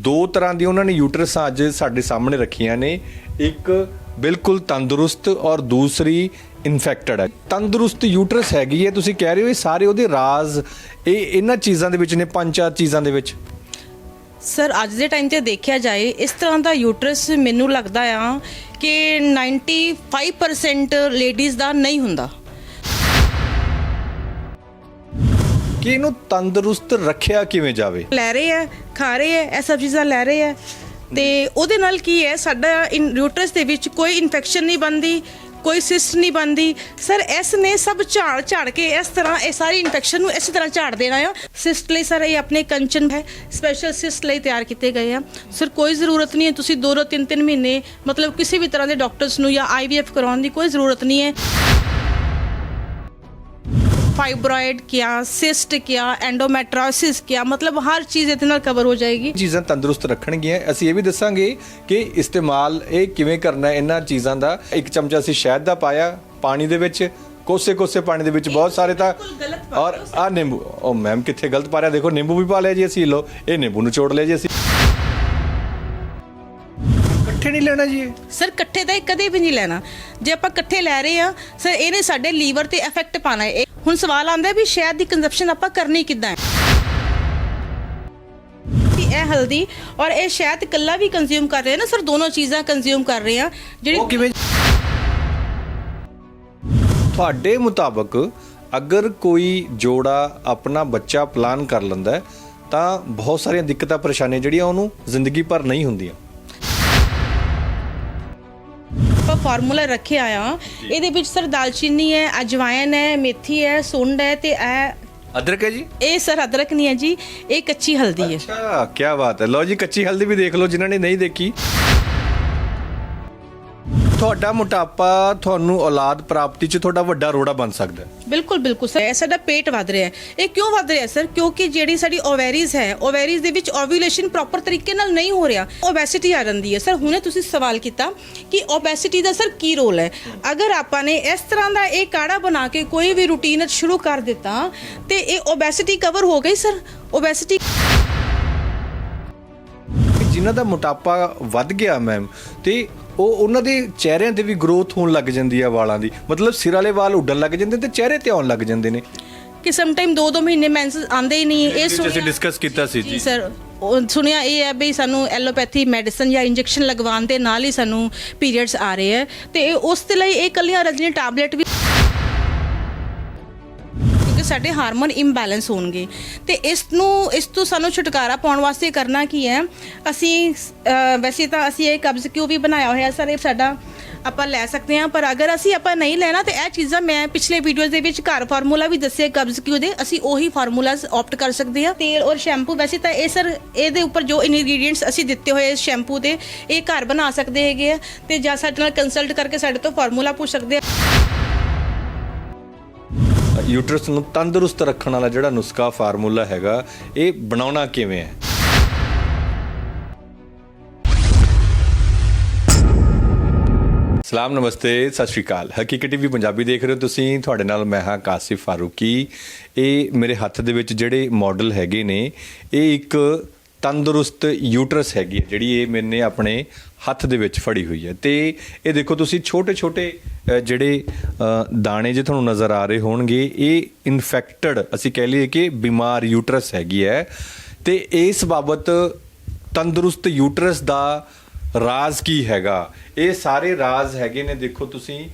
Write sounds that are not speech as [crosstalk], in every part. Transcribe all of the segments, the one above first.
ਦੋ ਤਰ੍ਹਾਂ ਦੀ ਉਹਨਾਂ ਨੇ ਯੂਟਰਸਾਂ ਅੱਜ ਸਾਡੇ ਸਾਹਮਣੇ ਰੱਖੀਆਂ ਨੇ। ਇੱਕ ਬਿਲਕੁਲ ਤੰਦਰੁਸਤ ਔਰ ਦੂਸਰੀ ਇਨਫੈਕਟਡ ਹੈ। ਤੰਦਰੁਸਤ ਯੂਟਰਸ ਹੈਗੀ ਹੈ, ਤੁਸੀਂ ਕਹਿ ਰਹੇ ਹੋ ਇਹ ਸਾਰੇ ਉਹਦੇ ਰਾਜ਼, ਇਹ ਇਹਨਾਂ ਚੀਜ਼ਾਂ ਦੇ ਵਿੱਚ ਨੇ, ਪੰਜ ਚਾਰ ਚੀਜ਼ਾਂ ਦੇ ਵਿੱਚ। ਸਰ ਅੱਜ ਦੇ ਟਾਈਮ ਤੇ ਦੇਖਿਆ ਜਾਏ, ਇਸ ਤਰ੍ਹਾਂ ਦਾ ਯੂਟਰਸ ਮੈਨੂੰ ਲੱਗਦਾ ਆ ਕਿ 95% ਲੇਡੀਜ਼ ਦਾ ਨਹੀਂ ਹੁੰਦਾ। ਕਿ ਇਹਨੂੰ ਤੰਦਰੁਸਤ ਰੱਖਿਆ ਕਿਵੇਂ ਜਾਵੇ? ਲੈ ਰਹੇ ਆ, ਖਾ ਰਹੇ ਆ, ਇਹ ਸਭ ਚੀਜ਼ਾਂ ਲੈ ਰਹੇ ਆ। ਤੇ ਉਹਦੇ ਨਾਲ ਕੀ ਹੈ, ਸਾਡਾ ਯੂਟਰਸ ਦੇ ਵਿੱਚ ਕੋਈ ਇਨਫੈਕਸ਼ਨ ਨਹੀਂ ਬਣਦੀ, ਕੋਈ ਸਿਸਟ ਨਹੀਂ ਬਣਦੀ। ਸਰ, ਇਸ ਨੇ ਸਭ ਝਾੜ ਝਾੜ ਕੇ ਇਸ ਤਰ੍ਹਾਂ ਇਹ ਸਾਰੀ ਇਨਫੈਕਸ਼ਨ ਨੂੰ ਇਸੇ ਤਰ੍ਹਾਂ ਝਾੜ ਦੇਣਾ ਆ। ਸਿਸਟ ਲਈ ਸਰ, ਇਹ ਆਪਣੇ ਕੰਚਨ ਹੈ, ਸਪੈਸ਼ਲ ਸਿਸਟ ਲਈ ਤਿਆਰ ਕੀਤੇ ਗਏ ਆ। ਸਰ, ਕੋਈ ਜ਼ਰੂਰਤ ਨਹੀਂ ਹੈ, ਤੁਸੀਂ ਦੋ ਦੋ ਤਿੰਨ ਤਿੰਨ ਮਹੀਨੇ ਮਤਲਬ ਕਿਸੇ ਵੀ ਤਰ੍ਹਾਂ ਦੇ ਡਾਕਟਰਸ ਨੂੰ ਜਾਂ ਆਈਵੀਐਫ ਕਰਾਉਣ ਦੀ ਕੋਈ ਜ਼ਰੂਰਤ ਨਹੀਂ ਹੈ। फाइब्रॉइड किया सिस्ट किया एंडोमेट्रोसिस किया मतलब हर चीज़ ਇਹਦੇ ਨਾਲ ਕਵਰ ਹੋ ਜਾਏਗੀ ਚੀਜ਼ਾਂ ਤੰਦਰੁਸਤ ਰੱਖਣਗੀਆਂ ਅਸੀਂ ਇਹ ਵੀ ਦੱਸਾਂਗੇ ਕਿ ਇਸਤੇਮਾਲ ਇਹ ਕਿਵੇਂ ਕਰਨਾ ਹੈ ਇਹਨਾਂ ਚੀਜ਼ਾਂ ਦਾ ਇੱਕ ਚਮਚਾ ਅਸੀਂ ਸ਼ਹਿਦ ਦਾ ਪਾਇਆ ਪਾਣੀ ਦੇ ਵਿੱਚ ਕੋਸੇ ਕੋਸੇ ਪਾਣੀ ਦੇ ਵਿੱਚ ਬਹੁਤ ਸਾਰੇ ਤਾਂ ਬਿਲਕੁਲ ਗਲਤ ਪਾ ਔਰ ਆ ਨਿੰਬੂ ਉਹ ਮੈਮ ਕਿੱਥੇ ਗਲਤ ਪਾ ਰਿਹਾ ਦੇਖੋ ਨਿੰਬੂ ਵੀ ਪਾ ਲਿਆ ਜੀ ਅਸੀਂ ਲੋ ਇਹ ਨਿੰਬੂ ਨੂੰ ਚੋੜ ਲਿਆ ਜੀ ਅਸੀਂ ਇਕੱਠੇ ਨਹੀਂ ਲੈਣਾ ਜੀ ਇਹ ਸਰ ਇਕੱਠੇ ਤਾਂ ਇਹ ਕਦੇ ਵੀ ਨਹੀਂ ਲੈਣਾ ਜੇ ਆਪਾਂ ਇਕੱਠੇ ਲੈ ਰਹੇ ਆ ਸਰ ਇਹਨੇ ਸਾਡੇ ਲੀਵਰ ਤੇ ਇਫੈਕਟ ਪਾਣਾ ਹੈ ਇਹ- ਹੁਣ ਸਵਾਲ ਆਉਂਦਾ ਹੈ ਵੀ ਸ਼ਹਿਦ ਦੀ ਕੰਜ਼ੰਪਸ਼ਨ ਆਪਾਂ ਕਰਨੀ ਕਿੱਦਾਂ ਹੈ? ਕਿ ਇਹ ਹਲਦੀ ਔਰ ਇਹ ਸ਼ਹਿਦ ਇਕੱਲਾ ਵੀ ਕੰਜ਼ਿਊਮ ਕਰ ਰਹੇ ਆ ਨਾ ਸਰ ਦੋਨੋਂ ਚੀਜ਼ਾਂ ਕੰਜ਼ਿਊਮ ਕਰ ਰਹੇ ਆ ਜਿਹੜੀ ਉਹ ਕਿਵੇਂ ਤੁਹਾਡੇ ਮੁਤਾਬਕ ਅਗਰ ਕੋਈ ਜੋੜਾ ਆਪਣਾ ਬੱਚਾ ਪਲਾਨ ਕਰ ਲੈਂਦਾ ਹੈ, ਤਾਂ ਬਹੁਤ ਸਾਰੀਆਂ ਦਿੱਕਤਾਂ ਪਰੇਸ਼ਾਨੀਆਂ ਜਿਹੜੀਆਂ ਉਹਨੂੰ ਜ਼ਿੰਦਗੀ ਭਰ ਨਹੀਂ ਹੁੰਦੀਆਂ। ਫਾਰਮੂਲਾ ਰੱਖਿਆ ਆ ਇਹਦੇ ਵਿੱਚ ਸਰ ਦਾਲਚੀਨੀ ਹੈ ਅਜਵਾਇਨ ਹੈ ਮੇਥੀ ਹੈ ਸੁੰਡ ਹੈ ਤੇ ਇਹ ਅਦਰਕ ਹੈ ਜੀ? ਇਹ ਸਰ ਅਦਰਕ ਨਹੀਂ ਹੈ ਜੀ ਇਹ ਕੱਚੀ ਹਲਦੀ ਹੈ। ਅੱਛਾ ਕੀ ਬਾਤ ਹੈ। ਲਓ ਜੀ ਕੱਚੀ ਹਲਦੀ ਵੀ ਦੇਖ ਲਓ ਜਿਨ੍ਹਾਂ ਨੇ ਨਹੀਂ ਦੇਖੀ। ਤੁਹਾਡਾ ਮੋਟਾਪਾ ਤੁਹਾਨੂੰ ਔਲਾਦ ਪ੍ਰਾਪਤੀ 'ਚ ਤੁਹਾਡਾ ਵੱਡਾ ਰੋੜਾ ਬਣ ਸਕਦਾ ਹੈ। ਬਿਲਕੁਲ ਬਿਲਕੁਲ ਸਰ ਇਹ ਸਾਡਾ ਪੇਟ ਵਧ ਰਿਹਾ ਹੈ। ਇਹ ਕਿਉਂ ਵਧ ਰਿਹਾ ਸਰ? ਕਿਉਂਕਿ ਜਿਹੜੀ ਸਾਡੀ ਓਵੈਰੀਜ਼ ਹੈ ਓਵੈਰੀਜ਼ ਦੇ ਵਿੱਚ ਓਵੂਲੇਸ਼ਨ ਪ੍ਰੋਪਰ ਤਰੀਕੇ ਨਾਲ ਨਹੀਂ ਹੋ ਰਿਹਾ। ਓਬੈਸਿਟੀ ਆ ਜਾਂਦੀ ਹੈ। ਸਰ ਹੁਣੇ ਤੁਸੀਂ ਸਵਾਲ ਕੀਤਾ ਕਿ ਓਬੈਸਿਟੀ ਦਾ ਸਰ ਕੀ ਰੋਲ ਹੈ? ਅਗਰ ਆਪਾਂ ਨੇ ਇਸ ਤਰ੍ਹਾਂ ਦਾ ਇਹ ਕਾੜਾ ਬਣਾ ਕੇ ਕੋਈ ਵੀ ਰੂਟੀਨ ਸ਼ੁਰੂ ਕਰ ਦਿੱਤਾ ਤੇ ਇਹ ਓਬੈਸਿਟੀ ਕਵਰ ਹੋ ਗਈ ਸਰ? ਓਬੈਸਿਟੀ ਜਿਨ੍ਹਾਂ ਦਾ ਮੋਟਾਪਾ ਵੱਧ ਗਿਆ ਮੈਮ ਤੇ ਉਹ ਉਹਨਾਂ ਦੇ ਚਿਹਰਿਆਂ ਤੇ ਵੀ ਗਰੋਥ ਹੋਣ ਲੱਗ ਜਾਂਦੀ ਹੈ ਵਾਲਾਂ ਦੀ। ਮਤਲਬ ਸਿਰ ਵਾਲੇ ਵਾਲ ਉੱਡਣ ਲੱਗ ਜਾਂਦੇ ਤੇ ਚਿਹਰੇ ਤੇ ਆਉਣ ਲੱਗ ਜਾਂਦੇ ਨੇ। ਕਿ ਸਮ ਟਾਈਮ 2-2 ਮਹੀਨੇ ਮੈਂਸ ਆਉਂਦੇ ਹੀ ਨਹੀਂ ਇਹ ਸੁਣਿਆ ਡਿਸਕਸ ਕੀਤਾ ਸੀ ਜੀ। ਸਰ ਸੁਣਿਆ ਇਹ ਹੈ ਵੀ ਸਾਨੂੰ ਐਲੋਪੈਥੀ ਮੈਡੀਸਨ ਜਾਂ ਇੰਜੈਕਸ਼ਨ ਲਗਵਾਉਣ ਦੇ ਨਾਲ ਹੀ ਸਾਨੂੰ ਪੀਰੀਅਡਸ ਆ ਰਹੇ ਹੈ ਤੇ ਉਸ ਦੇ ਲਈ ਇਹ ਕੱਲੀਆਂ ਰਜਨੀ ਟੈਬਲੇਟ ਵੀ ਸਾਡੇ ਹਾਰਮੋਨ ਇੰਬੈਲੈਂਸ ਹੋਣਗੇ। ਤੇ ਇਸ ਨੂੰ ਇਸ ਤੋਂ ਸਾਨੂੰ ਛੁਟਕਾਰਾ ਪਾਉਣ ਵਾਸਤੇ ਕਰਨਾ ਕੀ ਹੈ? ਅਸੀਂ ਵੈਸੇ ਤਾਂ ਅਸੀਂ ਇਹ ਕਬਜ਼ ਕਿਉਂ ਵੀ ਬਣਾਇਆ ਹੋਇਆ ਸਰ ਇਹ ਸਾਡਾ ਆਪਾਂ ਲੈ ਸਕਦੇ ਹਾਂ, ਪਰ ਅਗਰ ਅਸੀਂ ਆਪਾਂ ਨਹੀਂ ਲੈਣਾ ਤੇ ਇਹ ਚੀਜ਼ਾਂ ਮੈਂ ਪਿਛਲੇ ਵੀਡੀਓਜ਼ ਦੇ ਵਿੱਚ ਘਰ ਫਾਰਮੂਲਾ ਵੀ ਦੱਸਿਆ ਕਬਜ਼ ਕਿਉਂ ਦੇ, ਅਸੀਂ ਉਹੀ ਫਾਰਮੂਲਾਜ਼ ਆਪਟ ਕਰ ਸਕਦੇ ਹਾਂ। ਤੇਲ ਔਰ ਸ਼ੈਂਪੂ ਵੈਸੇ ਤਾਂ ਇਹ ਸਰ, ਇਹਦੇ ਉੱਪਰ ਜੋ ਇਨਗਰੀਡੀਐਂਟਸ ਅਸੀਂ ਦਿੱਤੇ ਹੋਏ ਇਸ ਸ਼ੈਂਪੂ ਦੇ ਇਹ ਘਰ ਬਣਾ ਸਕਦੇ ਹੈਗੇ ਆ ਤੇ ਜਾਂ ਸਾਡੇ ਨਾਲ ਕੰਸਲਟ ਕਰਕੇ ਸਾਡੇ ਤੋਂ ਫਾਰਮੂਲਾ ਪੁੱਛ ਸਕਦੇ ਆ। ਯੂਟਰਸ ਨੂੰ ਤੰਦਰੁਸਤ ਰੱਖਣ ਵਾਲਾ ਜਿਹੜਾ ਨੁਸਖਾ ਫਾਰਮੂਲਾ ਹੈਗਾ, ਇਹ ਬਣਾਉਣਾ ਕਿਵੇਂ ਹੈ? ਸਲਾਮ, ਨਮਸਤੇ, ਸਤਿ ਸ਼੍ਰੀ ਅਕਾਲ। ਹਕੀਕਤ ਟੀਵੀ ਪੰਜਾਬੀ ਦੇਖ ਰਹੇ ਹੋ ਤੁਸੀਂ। ਤੁਹਾਡੇ ਨਾਲ ਮੈਂ ਹਾਂ ਕਾਸਿਫ ਫਾਰੂਕੀ। ਇਹ ਮੇਰੇ ਹੱਥ ਦੇ ਵਿੱਚ ਜਿਹੜੇ ਮਾਡਲ ਹੈਗੇ ਨੇ, ਇਹ ਇੱਕ ਤੰਦਰੁਸਤ ਯੂਟਰਸ ਹੈਗੀ ਹੈ, ਜਿਹੜੀ ਇਹ ਮੈਨੇ ਆਪਣੇ ਹੱਥ ਦੇ ਵਿੱਚ ਫੜੀ ਹੋਈ ਹੈ। ਤੇ ਇਹ ਦੇਖੋ, ਤੁਸੀਂ ਛੋਟੇ ਛੋਟੇ ਜਿਹੜੇ ਦਾਣੇ ਜੇ ਤੁਹਾਨੂੰ ਨਜ਼ਰ ਆ ਰਹੇ ਹੋਣਗੇ, ਇਹ ਇਨਫੈਕਟਡ ਅਸੀਂ ਕਹਿ ਲਈਏ ਕਿ ਬਿਮਾਰ ਯੂਟਰਸ ਹੈਗੀ ਹੈ। ਤੇ ਇਸ ਬਾਬਤ ਤੰਦਰੁਸਤ ਯੂਟਰਸ ਦਾ ਰਾਜ਼ ਕੀ ਹੈਗਾ? ਇਹ ਸਾਰੇ ਰਾਜ਼ ਹੈਗੇ ਨੇ, ਦੇਖੋ ਤੁਸੀਂ,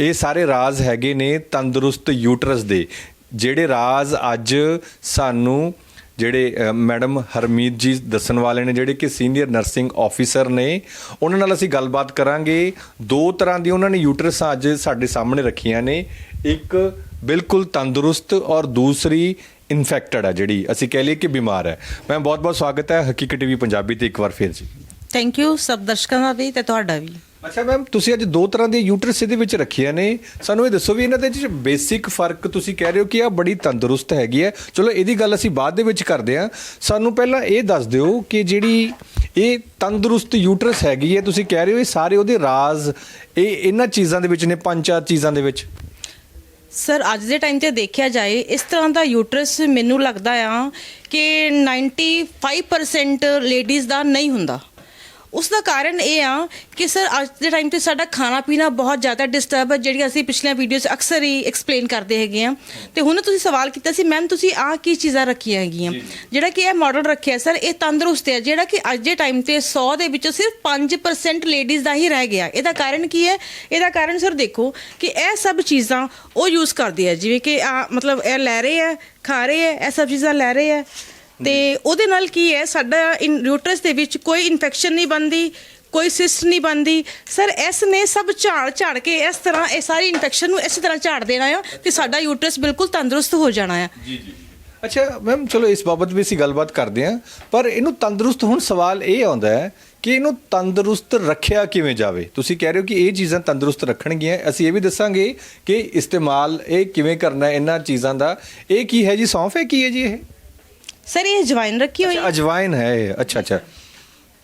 ਇਹ ਸਾਰੇ ਰਾਜ਼ ਹੈਗੇ ਨੇ ਤੰਦਰੁਸਤ ਯੂਟਰਸ ਦੇ, ਜਿਹੜੇ ਰਾਜ਼ ਅੱਜ ਸਾਨੂੰ ਜਿਹੜੇ ਮੈਡਮ ਹਰਮੀਤ ਜੀ ਦੱਸਣ ਵਾਲੇ ਨੇ, ਜਿਹੜੇ ਕਿ ਸੀਨੀਅਰ ਨਰਸਿੰਗ ਆਫੀਸਰ ਨੇ, ਉਹਨਾਂ ਨਾਲ ਅਸੀਂ ਗੱਲਬਾਤ ਕਰਾਂਗੇ। ਦੋ ਤਰ੍ਹਾਂ ਦੀ ਉਹਨਾਂ ਨੇ ਯੂਟਰਸਾਂ ਅੱਜ ਸਾਡੇ ਸਾਹਮਣੇ ਰੱਖੀਆਂ ਨੇ। ਇੱਕ ਬਿਲਕੁਲ ਤੰਦਰੁਸਤ ਔਰ ਦੂਸਰੀ ਇਨਫੈਕਟਡ ਹੈ ਜਿਹੜੀ ਅਸੀਂ ਕਹਿ ਲਈਏ ਕਿ ਬਿਮਾਰ ਹੈ ਮੈਮ ਬਹੁਤ ਬਹੁਤ ਸਵਾਗਤ ਹੈ ਹਕੀਕਤ ਟੀਵੀ ਪੰਜਾਬੀ ਤੇ ਇੱਕ ਵਾਰ ਫਿਰ ਜੀ। ਥੈਂਕ ਯੂ ਸਭ ਦਰਸ਼ਕਾਂ ਦਾ ਵੀ ਤੇ ਤੁਹਾਡਾ ਵੀ। ਅੱਛਾ ਮੈਮ, ਤੁਸੀਂ ਅੱਜ ਦੋ ਤਰ੍ਹਾਂ ਦੇ ਯੂਟਰਸ ਇਹਦੇ ਵਿੱਚ ਰੱਖੀਆਂ ਨੇ। ਸਾਨੂੰ ਇਹ ਦੱਸੋ ਵੀ ਇਹਨਾਂ ਦੇ ਵਿੱਚ ਬੇਸਿਕ ਫ਼ਰਕ ਤੁਸੀਂ ਕਹਿ ਰਹੇ ਹੋ ਕਿ ਆ ਬੜੀ ਤੰਦਰੁਸਤ ਹੈਗੀ ਹੈ। ਚਲੋ, ਇਹਦੀ ਗੱਲ ਅਸੀਂ ਬਾਅਦ ਦੇ ਵਿੱਚ ਕਰਦੇ ਹਾਂ। ਸਾਨੂੰ ਪਹਿਲਾਂ ਇਹ ਦੱਸ ਦਿਓ ਕਿ ਜਿਹੜੀ ਇਹ ਤੰਦਰੁਸਤ ਯੂਟਰਸ ਹੈਗੀ ਹੈ, ਤੁਸੀਂ ਕਹਿ ਰਹੇ ਹੋ ਇਹ ਸਾਰੇ ਉਹਦੇ ਰਾਜ਼, ਇਹ ਇਹਨਾਂ ਚੀਜ਼ਾਂ ਦੇ ਵਿੱਚ ਨੇ, ਪੰਜ ਚਾਰ ਚੀਜ਼ਾਂ ਦੇ ਵਿੱਚ। ਸਰ, ਅੱਜ ਦੇ ਟਾਈਮ ਤੇ ਦੇਖਿਆ ਜਾਏ, ਇਸ ਤਰ੍ਹਾਂ ਦਾ ਯੂਟਰਸ ਮੈਨੂੰ ਲੱਗਦਾ ਆ ਕਿ 95% ਲੇਡੀਜ਼ ਦਾ ਨਹੀਂ ਹੁੰਦਾ। ਉਸ ਦਾ ਕਾਰਨ ਇਹ ਆ ਕਿ ਸਰ ਅੱਜ ਦੇ ਟਾਈਮ ਤੇ ਸਾਡਾ ਖਾਣਾ ਪੀਣਾ ਬਹੁਤ ਜ਼ਿਆਦਾ ਡਿਸਟਰਬ ਹੈ ਜਿਹੜੀ ਅਸੀਂ ਪਿਛਲੀਆਂ ਵੀਡੀਓਜ਼ ਅਕਸਰ ਹੀ ਐਕਸਪਲੇਨ ਕਰਦੇ ਹੈਗੇ ਆ। ਤੇ ਹੁਣ ਤੁਸੀਂ ਸਵਾਲ ਕੀਤਾ ਸੀ ਮੈਮ ਤੁਸੀਂ ਆਹ ਕੀ ਚੀਜ਼ਾਂ ਰੱਖੀਆਂ ਹੈਗੀਆਂ? ਜਿਹੜਾ ਕਿ ਇਹ ਮਾਡਲ ਰੱਖਿਆ ਸਰ ਇਹ ਤੰਦਰੁਸਤ ਹੈ ਜਿਹੜਾ ਕਿ ਅੱਜ ਦੇ ਟਾਈਮ ਤੇ 100 ਦੇ ਵਿੱਚੋਂ ਸਿਰਫ 5% ਲੇਡੀਜ਼ ਦਾ ਹੀ ਰਹਿ ਗਿਆ। ਇਹਦਾ ਕਾਰਨ ਕੀ ਹੈ? ਇਹਦਾ ਕਾਰਨ ਸਰ ਦੇਖੋ ਕਿ ਇਹ ਸਭ ਚੀਜ਼ਾਂ ਉਹ ਯੂਜ਼ ਕਰਦੇ ਆ ਜਿਵੇਂ ਕਿ ਆ ਮਤਲਬ ਇਹ ਲੈ ਰਹੇ ਆ ਖਾ ਰਹੇ ਆ ਇਹ ਸਭ ਚੀਜ਼ਾਂ ਲੈ ਰਹੇ ਆ। ਤੇ ਉਹਦੇ ਨਾਲ ਕੀ ਹੈ ਸਾਡਾ ਯੂਟਰਸ ਦੇ ਵਿੱਚ ਕੋਈ ਇਨਫੈਕਸ਼ਨ ਨਹੀਂ ਬਣਦੀ ਕੋਈ ਸਿਸਟ ਨਹੀਂ ਬਣਦੀ। ਸਰ ਇਸ ਨੇ ਸਭ ਝਾੜ ਝਾੜ ਕੇ ਇਸ ਤਰ੍ਹਾਂ ਇਹ ਸਾਰੀ ਇਨਫੈਕਸ਼ਨ ਨੂੰ ਇਸ ਤਰ੍ਹਾਂ ਝਾੜ ਦੇਣਾ ਆ ਤੇ ਸਾਡਾ ਯੂਟਰਸ ਬਿਲਕੁਲ ਤੰਦਰੁਸਤ ਹੋ ਜਾਣਾ ਆ। ਜੀ ਜੀ। ਅੱਛਾ ਮੈਮ ਚਲੋ ਇਸ ਬਾਬਤ ਵੀ ਅਸੀਂ ਗੱਲਬਾਤ ਕਰਦੇ ਹਾਂ ਪਰ ਇਹਨੂੰ ਤੰਦਰੁਸਤ ਹੁਣ ਸਵਾਲ ਇਹ ਆਉਂਦਾ ਹੈ ਕਿ ਇਹਨੂੰ ਤੰਦਰੁਸਤ ਰੱਖਿਆ ਕਿਵੇਂ ਜਾਵੇ? ਤੁਸੀਂ ਕਹਿ ਰਹੇ ਹੋ ਕਿ ਇਹ ਚੀਜ਼ਾਂ ਤੰਦਰੁਸਤ ਰੱਖਣਗੀਆਂ। ਅਸੀਂ ਇਹ ਵੀ ਦੱਸਾਂਗੇ ਕਿ ਇਸਤੇਮਾਲ ਇਹ ਕਿਵੇਂ ਕਰਨਾ ਹੈ ਇਹਨਾਂ ਚੀਜ਼ਾਂ ਦਾ। ਇਹ ਕੀ ਹੈ ਜੀ? ਸੌਂਫ ਹੈ ਕੀ ਹੈ ਜੀ ਇਹ? ਸਰ ਇਹ ਜਵਾਇਨ ਰੱਖੀ ਹੋਈ ਅੱਛਾ ਅਜਵਾਇਨ ਹੈ ਇਹ। ਅੱਛਾ ਅੱਛਾ।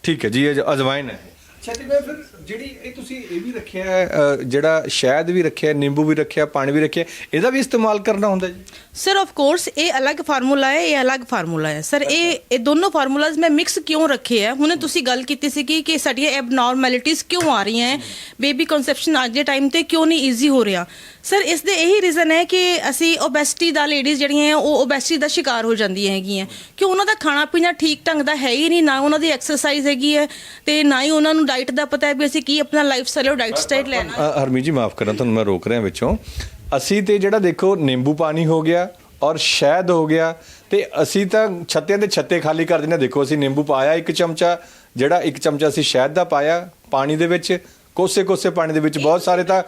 ਠੀਕ ਹੈ ਜੀ ਇਹ ਅਜਵਾਇਨ ਹੈ। ਅੱਛਾ ਤੇ ਮੈਂ ਫਿਰ ਜਿਹੜੀ ਇਹ ਤੁਸੀਂ ਇਹ ਵੀ ਰੱਖਿਆ ਹੈ, ਅ, ਜਿਹੜਾ ਸ਼ਹਿਦ ਵੀ ਰੱਖਿਆ ਨਿੰਬੂ ਵੀ ਰੱਖਿਆ ਪਾਣੀ ਵੀ ਰੱਖਿਆ ਇਹਦਾ ਵੀ ਇਸਤੇਮਾਲ ਕਰਨਾ ਹੁੰਦਾ ਜੀ? ਸਰ ਆਫ ਕੋਰਸ ਇਹ ਅਲੱਗ ਫਾਰਮੂਲਾ ਹੈ ਇਹ ਅਲੱਗ ਫਾਰਮੂਲਾ ਹੈ। ਸਰ ਇਹ ਇਹ ਦੋਨੋਂ ਫਾਰਮੂਲਾਜ਼ ਮੈਂ ਮਿਕਸ ਕਿਉਂ ਰੱਖੇ ਹੈ ਹੁਣੇ ਤੁਸੀਂ ਗੱਲ ਕੀਤੀ ਸੀ ਕਿ ਕਿ ਸਾਡੀਆਂ ਐਬਨੋਰਮੈਲਿਟੀਜ਼ ਕਿਉਂ ਆ ਰਹੀਆਂ ਹੈ? ਬੇਬੀ ਕਨਸੈਪਸ਼ਨ ਅੱਜ ਦੇ ਟਾਈਮ ਤੇ ਕਿਉਂ ਨਹੀਂ ਈਜ਼ੀ ਹੋ ਰਿਹਾ? ਸਰ ਇਸ ਦੇ ਇਹੀ ਰੀਜ਼ਨ ਹੈ ਕਿ ਅਸੀਂ ਓਬੈਸਿਟੀ ਦਾ ਲੇਡੀਜ਼ ਜਿਹੜੀਆਂ ਉਹ ਓਬੈਸਿਟੀ ਦਾ ਸ਼ਿਕਾਰ ਹੋ ਜਾਂਦੀਆਂ ਹੈਗੀਆਂ ਕਿ ਉਹਨਾਂ ਦਾ ਖਾਣਾ ਪੀਣਾ ਠੀਕ ਢੰਗ ਦਾ ਹੈ ਹੀ ਨਹੀਂ ਨਾ ਉਹਨਾਂ ਦੀ ਐਕਸਰਸਾਈਜ਼ ਹੈਗੀ ਹੈ ਤੇ ਨਾ ਹੀ ਉਹਨਾਂ ਨੂੰ ਡਾਈਟ ਦਾ ਪਤਾ ਹੈ ਵੀ ਅਸੀਂ ਕੀ ਆਪਣਾ ਲਾਈਫ ਸਟਾਈਲ ਡਾਈਟ ਸਟਾਈਲ ਲੈਣਾ। ਅ, ਹਰਮੀਤ ਜੀ ਮਾਫ ਕਰਨਾ ਤੁਹਾਨੂੰ ਮੈਂ ਰੋਕ ਰਿਹਾ ਵਿੱਚੋਂ ਅਸੀਂ ਤੇ ਜਿਹੜਾ ਦੇਖੋ ਨਿੰਬੂ ਪਾਣੀ ਹੋ ਗਿਆ ਔਰ ਸ਼ਹਿਦ ਹੋ ਗਿਆ ਤੇ ਅਸੀਂ ਤਾਂ ਛੱਤਿਆਂ ਦੇ ਛੱਤੇ ਖਾਲੀ ਕਰ ਦਿੰਦੇ ਹਾਂ। ਦੇਖੋ ਅਸੀਂ ਨਿੰਬੂ ਪਾਇਆ ਇੱਕ ਚਮਚਾ ਜਿਹੜਾ ਇੱਕ ਚਮਚਾ ਅਸੀਂ ਸ਼ਹਿਦ ਦਾ ਪਾਇਆ ਪਾਣੀ ਦੇ ਵਿੱਚ ਕੋਸੇ ਕੋਸੇ ਪਾਣੀ ਦੇ ਵਿੱਚ ਬਹੁਤ ਸਾਰੇ ਤਾਂ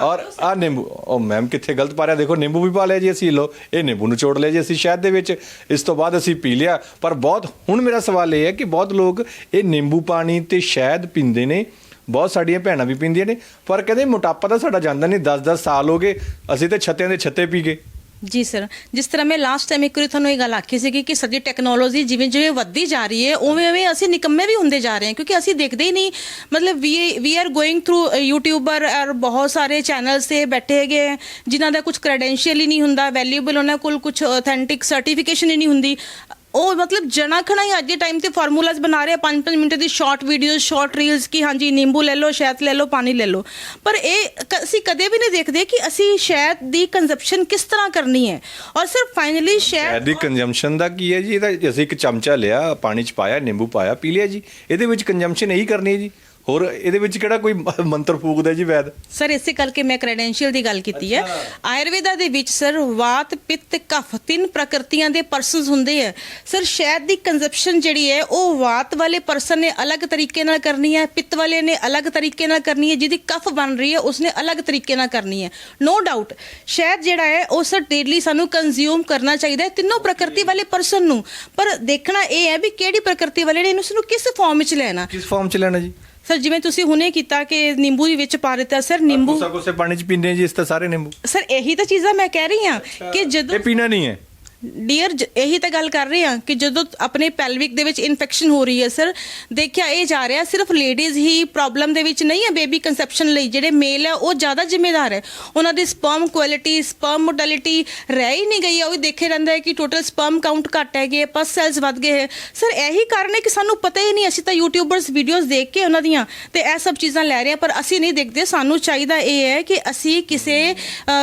ਔਰ ਆ ਨਿੰਬੂ ਉਹ ਮੈਮ ਕਿੱਥੇ ਗਲਤ ਪਾ ਰਿਹਾ? ਦੇਖੋ ਨਿੰਬੂ ਵੀ ਪਾ ਲਿਆ ਜੀ ਅਸੀਂ ਲੋ ਇਹ ਨਿੰਬੂ ਨੂੰ ਚੋੜ ਲਿਆ ਜੀ ਅਸੀਂ ਸ਼ਹਿਦ ਦੇ ਵਿੱਚ। ਇਸ ਤੋਂ ਬਾਅਦ ਅਸੀਂ ਪੀ ਲਿਆ। ਪਰ ਬਹੁਤ ਹੁਣ ਮੇਰਾ ਸਵਾਲ ਇਹ ਹੈ ਕਿ ਬਹੁਤ ਲੋਕ ਇਹ ਨਿੰਬੂ ਪਾਣੀ ਤੇ ਸ਼ਹਿਦ ਪੀਂਦੇ ਨੇ। ਬਹੁਤ ਸਾਡੀਆਂ ਭੈਣਾਂ ਵੀ ਪੀਂਦੀਆਂ ਨੇ। ਪਰ ਕਹਿੰਦੇ ਮੋਟਾਪਾ ਤਾਂ ਸਾਡਾ ਜਾਂਦਾ ਨਹੀਂ। 10-10 ਸਾਲ ਹੋ ਗਏ ਅਸੀਂ ਤੇ ਛੱਤਿਆਂ ਦੇ ਛੱਤੇ ਪੀ ਗਏ। ਜੀ ਸਰ ਜਿਸ ਤਰ੍ਹਾਂ ਮੈਂ ਲਾਸਟ ਟਾਈਮ ਇੱਕ ਵਾਰੀ ਤੁਹਾਨੂੰ ਇਹ ਗੱਲ ਆਖੀ ਸੀ ਕਿ ਸਾਡੀ ਟੈਕਨੋਲੋਜੀ ਜਿਵੇਂ ਜਿਵੇਂ ਵੱਧਦੀ ਜਾ ਰਹੀ ਹੈ ਉਵੇਂ ਉਵੇਂ ਅਸੀਂ ਨਿਕੰਮੇ ਵੀ ਹੁੰਦੇ ਜਾ ਰਹੇ ਹਾਂ ਕਿਉਂਕਿ ਅਸੀਂ ਦੇਖਦੇ ਹੀ ਨਹੀਂ। ਮਤਲਬ ਵੀ we are going through YouTuber ਔਰ ਬਹੁਤ ਸਾਰੇ ਚੈਨਲਸ ਤੇ ਬੈਠੇ ਹੈਗੇ ਹੈ, ਜਿਨ੍ਹਾਂ ਦਾ ਕੁਝ ਕ੍ਰੈਡੈਂਸ਼ੀਅਲ ਹੀ ਨਹੀਂ ਹੁੰਦਾ ਵੈਲਿਊਬਲ ਉਹਨਾਂ ਕੋਲ ਕੁਝ ਆਥੈਂਟਿਕ ਸਰਟੀਫਿਕੇਸ਼ਨ ਹੀ ਨਹੀਂ ਹੁੰਦੀ। ਉਹ ਮਤਲਬ ਜਣਾ ਖਣਾ ਹੀ ਅੱਜ ਦੇ ਟਾਈਮ ਤੇ ਫਾਰਮੂਲਾਜ਼ ਬਣਾ ਰਹੇ ਆ 5-5 ਮਿੰਟ ਦੀ ਸ਼ਾਰਟ ਵੀਡੀਓਜ਼ ਸ਼ਾਰਟ ਰੀਲਸ ਕਿ ਹਾਂਜੀ ਨਿੰਬੂ ਲੈ ਲਓ ਸ਼ਹਿਦ ਲੈ ਲਓ ਪਾਣੀ ਲੈ ਲਓ। ਪਰ ਇਹ ਕ- ਅਸੀਂ ਕਦੇ ਵੀ ਨਹੀਂ ਦੇਖਦੇ ਕਿ ਅਸੀਂ ਸ਼ਹਿਦ ਦੀ ਕੰਜ਼ੰਪਸ਼ਨ ਕਿਸ ਤਰ੍ਹਾਂ ਕਰਨੀ ਹੈ। ਔਰ ਸਿਰ ਫਾਈਨਲੀ ਸ਼ਹਿਦ ਸ਼ਹਿਦ ਦੀ ਕੰਜ਼ੰਪਸ਼ਨ ਦਾ ਕੀ ਹੈ ਜੀ? ਇਹਦਾ ਅਸੀਂ ਇੱਕ ਚਮਚਾ ਲਿਆ ਪਾਣੀ ਚ ਪਾਇਆ ਨਿੰਬੂ ਪਾਇਆ ਪੀ ਲਿਆ ਜੀ। ਇਹਦੇ ਵਿੱਚ ਕੰਜ਼ੰਪਸ਼ਨ ਇਹੀ ਕਰਨੀ ਹੈ ਜੀ। ਹੋਰ ਇਹਦੇ ਵਿੱਚ ਕਿਹੜਾ ਕੋਈ ਮ- ਮੰਤਰ ਫੂਕਦਾ ਜੀ ਵੈਦ? ਸਰ ਇਸੇ ਕਰਕੇ ਮੈਂ ਕ੍ਰੈਡੈਂਸ਼ੀਅਲ ਦੀ ਗੱਲ ਕੀਤੀ ਹੈ। ਆਯੁਰਵੇਦਾ ਦੇ ਵਿੱਚ ਸਰ ਵਾਤ ਪਿੱਤ ਕਫ ਤਿੰਨ ਪ੍ਰਕਿਰਤੀਆਂ ਦੇ ਪਰਸਨਸ ਹੁੰਦੇ ਆ ਸਰ ਸ਼ਹਿਦ ਦੀ ਕੰਜ਼ੰਪਸ਼ਨ ਜਿਹੜੀ ਹੈ ਉਹ ਵਾਤ ਵਾਲੇ ਪਰਸਨ ਨੇ ਅਲੱਗ ਤਰੀਕੇ ਨਾਲ ਕਰਨੀ ਹੈ ਪਿੱਤ ਵਾਲੇ ਨੇ ਅਲੱਗ ਤਰੀਕੇ ਨਾਲ ਕਰਨੀ ਹੈ ਜਿਹਦੀ ਕਫ ਬਣ ਰਹੀ ਹੈ ਉਸਨੇ ਅਲੱਗ ਤਰੀਕੇ ਨਾਲ ਕਰਨੀ ਹੈ। ਨੋ ਡਾਊਟ ਸ਼ਹਿਦ ਜਿਹੜਾ ਹੈ ਉਹ ਸਰ ਡੇਲੀ ਸਾਨੂੰ ਕੰਜ਼ਿਊਮ ਕਰਨਾ ਚਾਹੀਦਾ ਹੈ ਤਿੰਨੋਂ ਪ੍ਰਕਿਰਤੀ ਵਾਲੇ ਪਰਸਨ ਨੂੰ। ਪਰ ਦੇਖਣਾ ਇਹ ਹੈ ਵੀ ਕਿਹੜੀ ਪ੍ਰਕਿਰਤੀ ਵਾਲੇ ਨੇ ਉਸ ਨੂੰ ਕਿਸ ਫਾਰਮ ਵਿੱਚ ਲੈਣਾ? ਕਿਸ ਫਾਰਮ ਚ ਲੈਣਾ ਜੀ? ਸਰ ਜਿਵੇਂ ਤੁਸੀਂ ਹੁਣੇ ਕੀਤਾ ਕਿ ਨਿੰਬੂ ਦੇ ਵਿੱਚ ਪਾ ਦਿੱਤਾ ਸਰ ਨਿੰਬੂ ਕੋਸਾ ਕੋਸੇ ਪਾਣੀ ਚ ਪੀਂਦੇ ਜੀ ਇਸ ਤਾਂ ਸਾਰੇ ਨਿੰਬੂ। ਸਰ ਇਹੀ ਤਾਂ ਚੀਜ਼ਾਂ ਮੈਂ ਕਹਿ ਰਹੀ ਹਾਂ ਕਿ ਜਦੋਂ ਇਹ ਪੀਣਾ ਨਹੀਂ ਹੈ। ਡੀਅਰ ਇਹੀ ਤਾਂ ਗੱਲ ਕਰ ਰਹੇ ਹਾਂ ਕਿ ਜਦੋਂ ਆਪਣੇ ਪੈਲਵਿਕ ਦੇ ਵਿੱਚ ਇਨਫੈਕਸ਼ਨ ਹੋ ਰਹੀ ਹੈ ਸਰ ਦੇਖਿਆ ਇਹ ਜਾ ਰਿਹਾ ਸਿਰਫ ਲੇਡੀਜ਼ ਹੀ ਪ੍ਰੋਬਲਮ ਦੇ ਵਿੱਚ ਨਹੀਂ ਹੈ ਬੇਬੀ ਕਨਸੈਪਸ਼ਨ ਲਈ। ਜਿਹੜੇ ਮੇਲ ਹੈ, ਉਹ ਜ਼ਿਆਦਾ ਜ਼ਿੰਮੇਦਾਰ ਹੈ। ਉਹਨਾਂ ਦੀ ਸਪਰਮ ਕੁਆਲਿਟੀ ਸਪਰਮ ਮੋਡਲਿਟੀ ਰਹਿ ਹੀ ਨਹੀਂ ਗਈ ਹੈ। ਉਹ ਵੀ ਦੇਖੇ ਰਹਿੰਦਾ ਹੈ ਕਿ ਟੋਟਲ ਸਪਰਮ ਕਾਊਂਟ ਘਟ ਹੈਗੇ ਪਸ ਸੈਲਸ ਵੱਧ ਗਏ ਹੈ। ਸਰ ਇਹੀ ਕਾਰਨ ਹੈ ਕਿ ਸਾਨੂੰ ਪਤਾ ਹੀ ਨਹੀਂ, ਅਸੀਂ ਤਾਂ ਯੂਟਿਊਬਰਸ ਵੀਡੀਓਜ਼ ਦੇਖ ਕੇ ਉਹਨਾਂ ਦੀਆਂ ਤੇ ਇਹ ਸਭ ਚੀਜ਼ਾਂ ਲੈ ਰਹੇ ਹਾਂ, ਪਰ ਅਸੀਂ ਨਹੀਂ ਦੇਖਦੇ। ਸਾਨੂੰ ਚਾਹੀਦਾ ਇਹ ਹੈ ਕਿ ਅਸੀਂ ਕਿਸੇ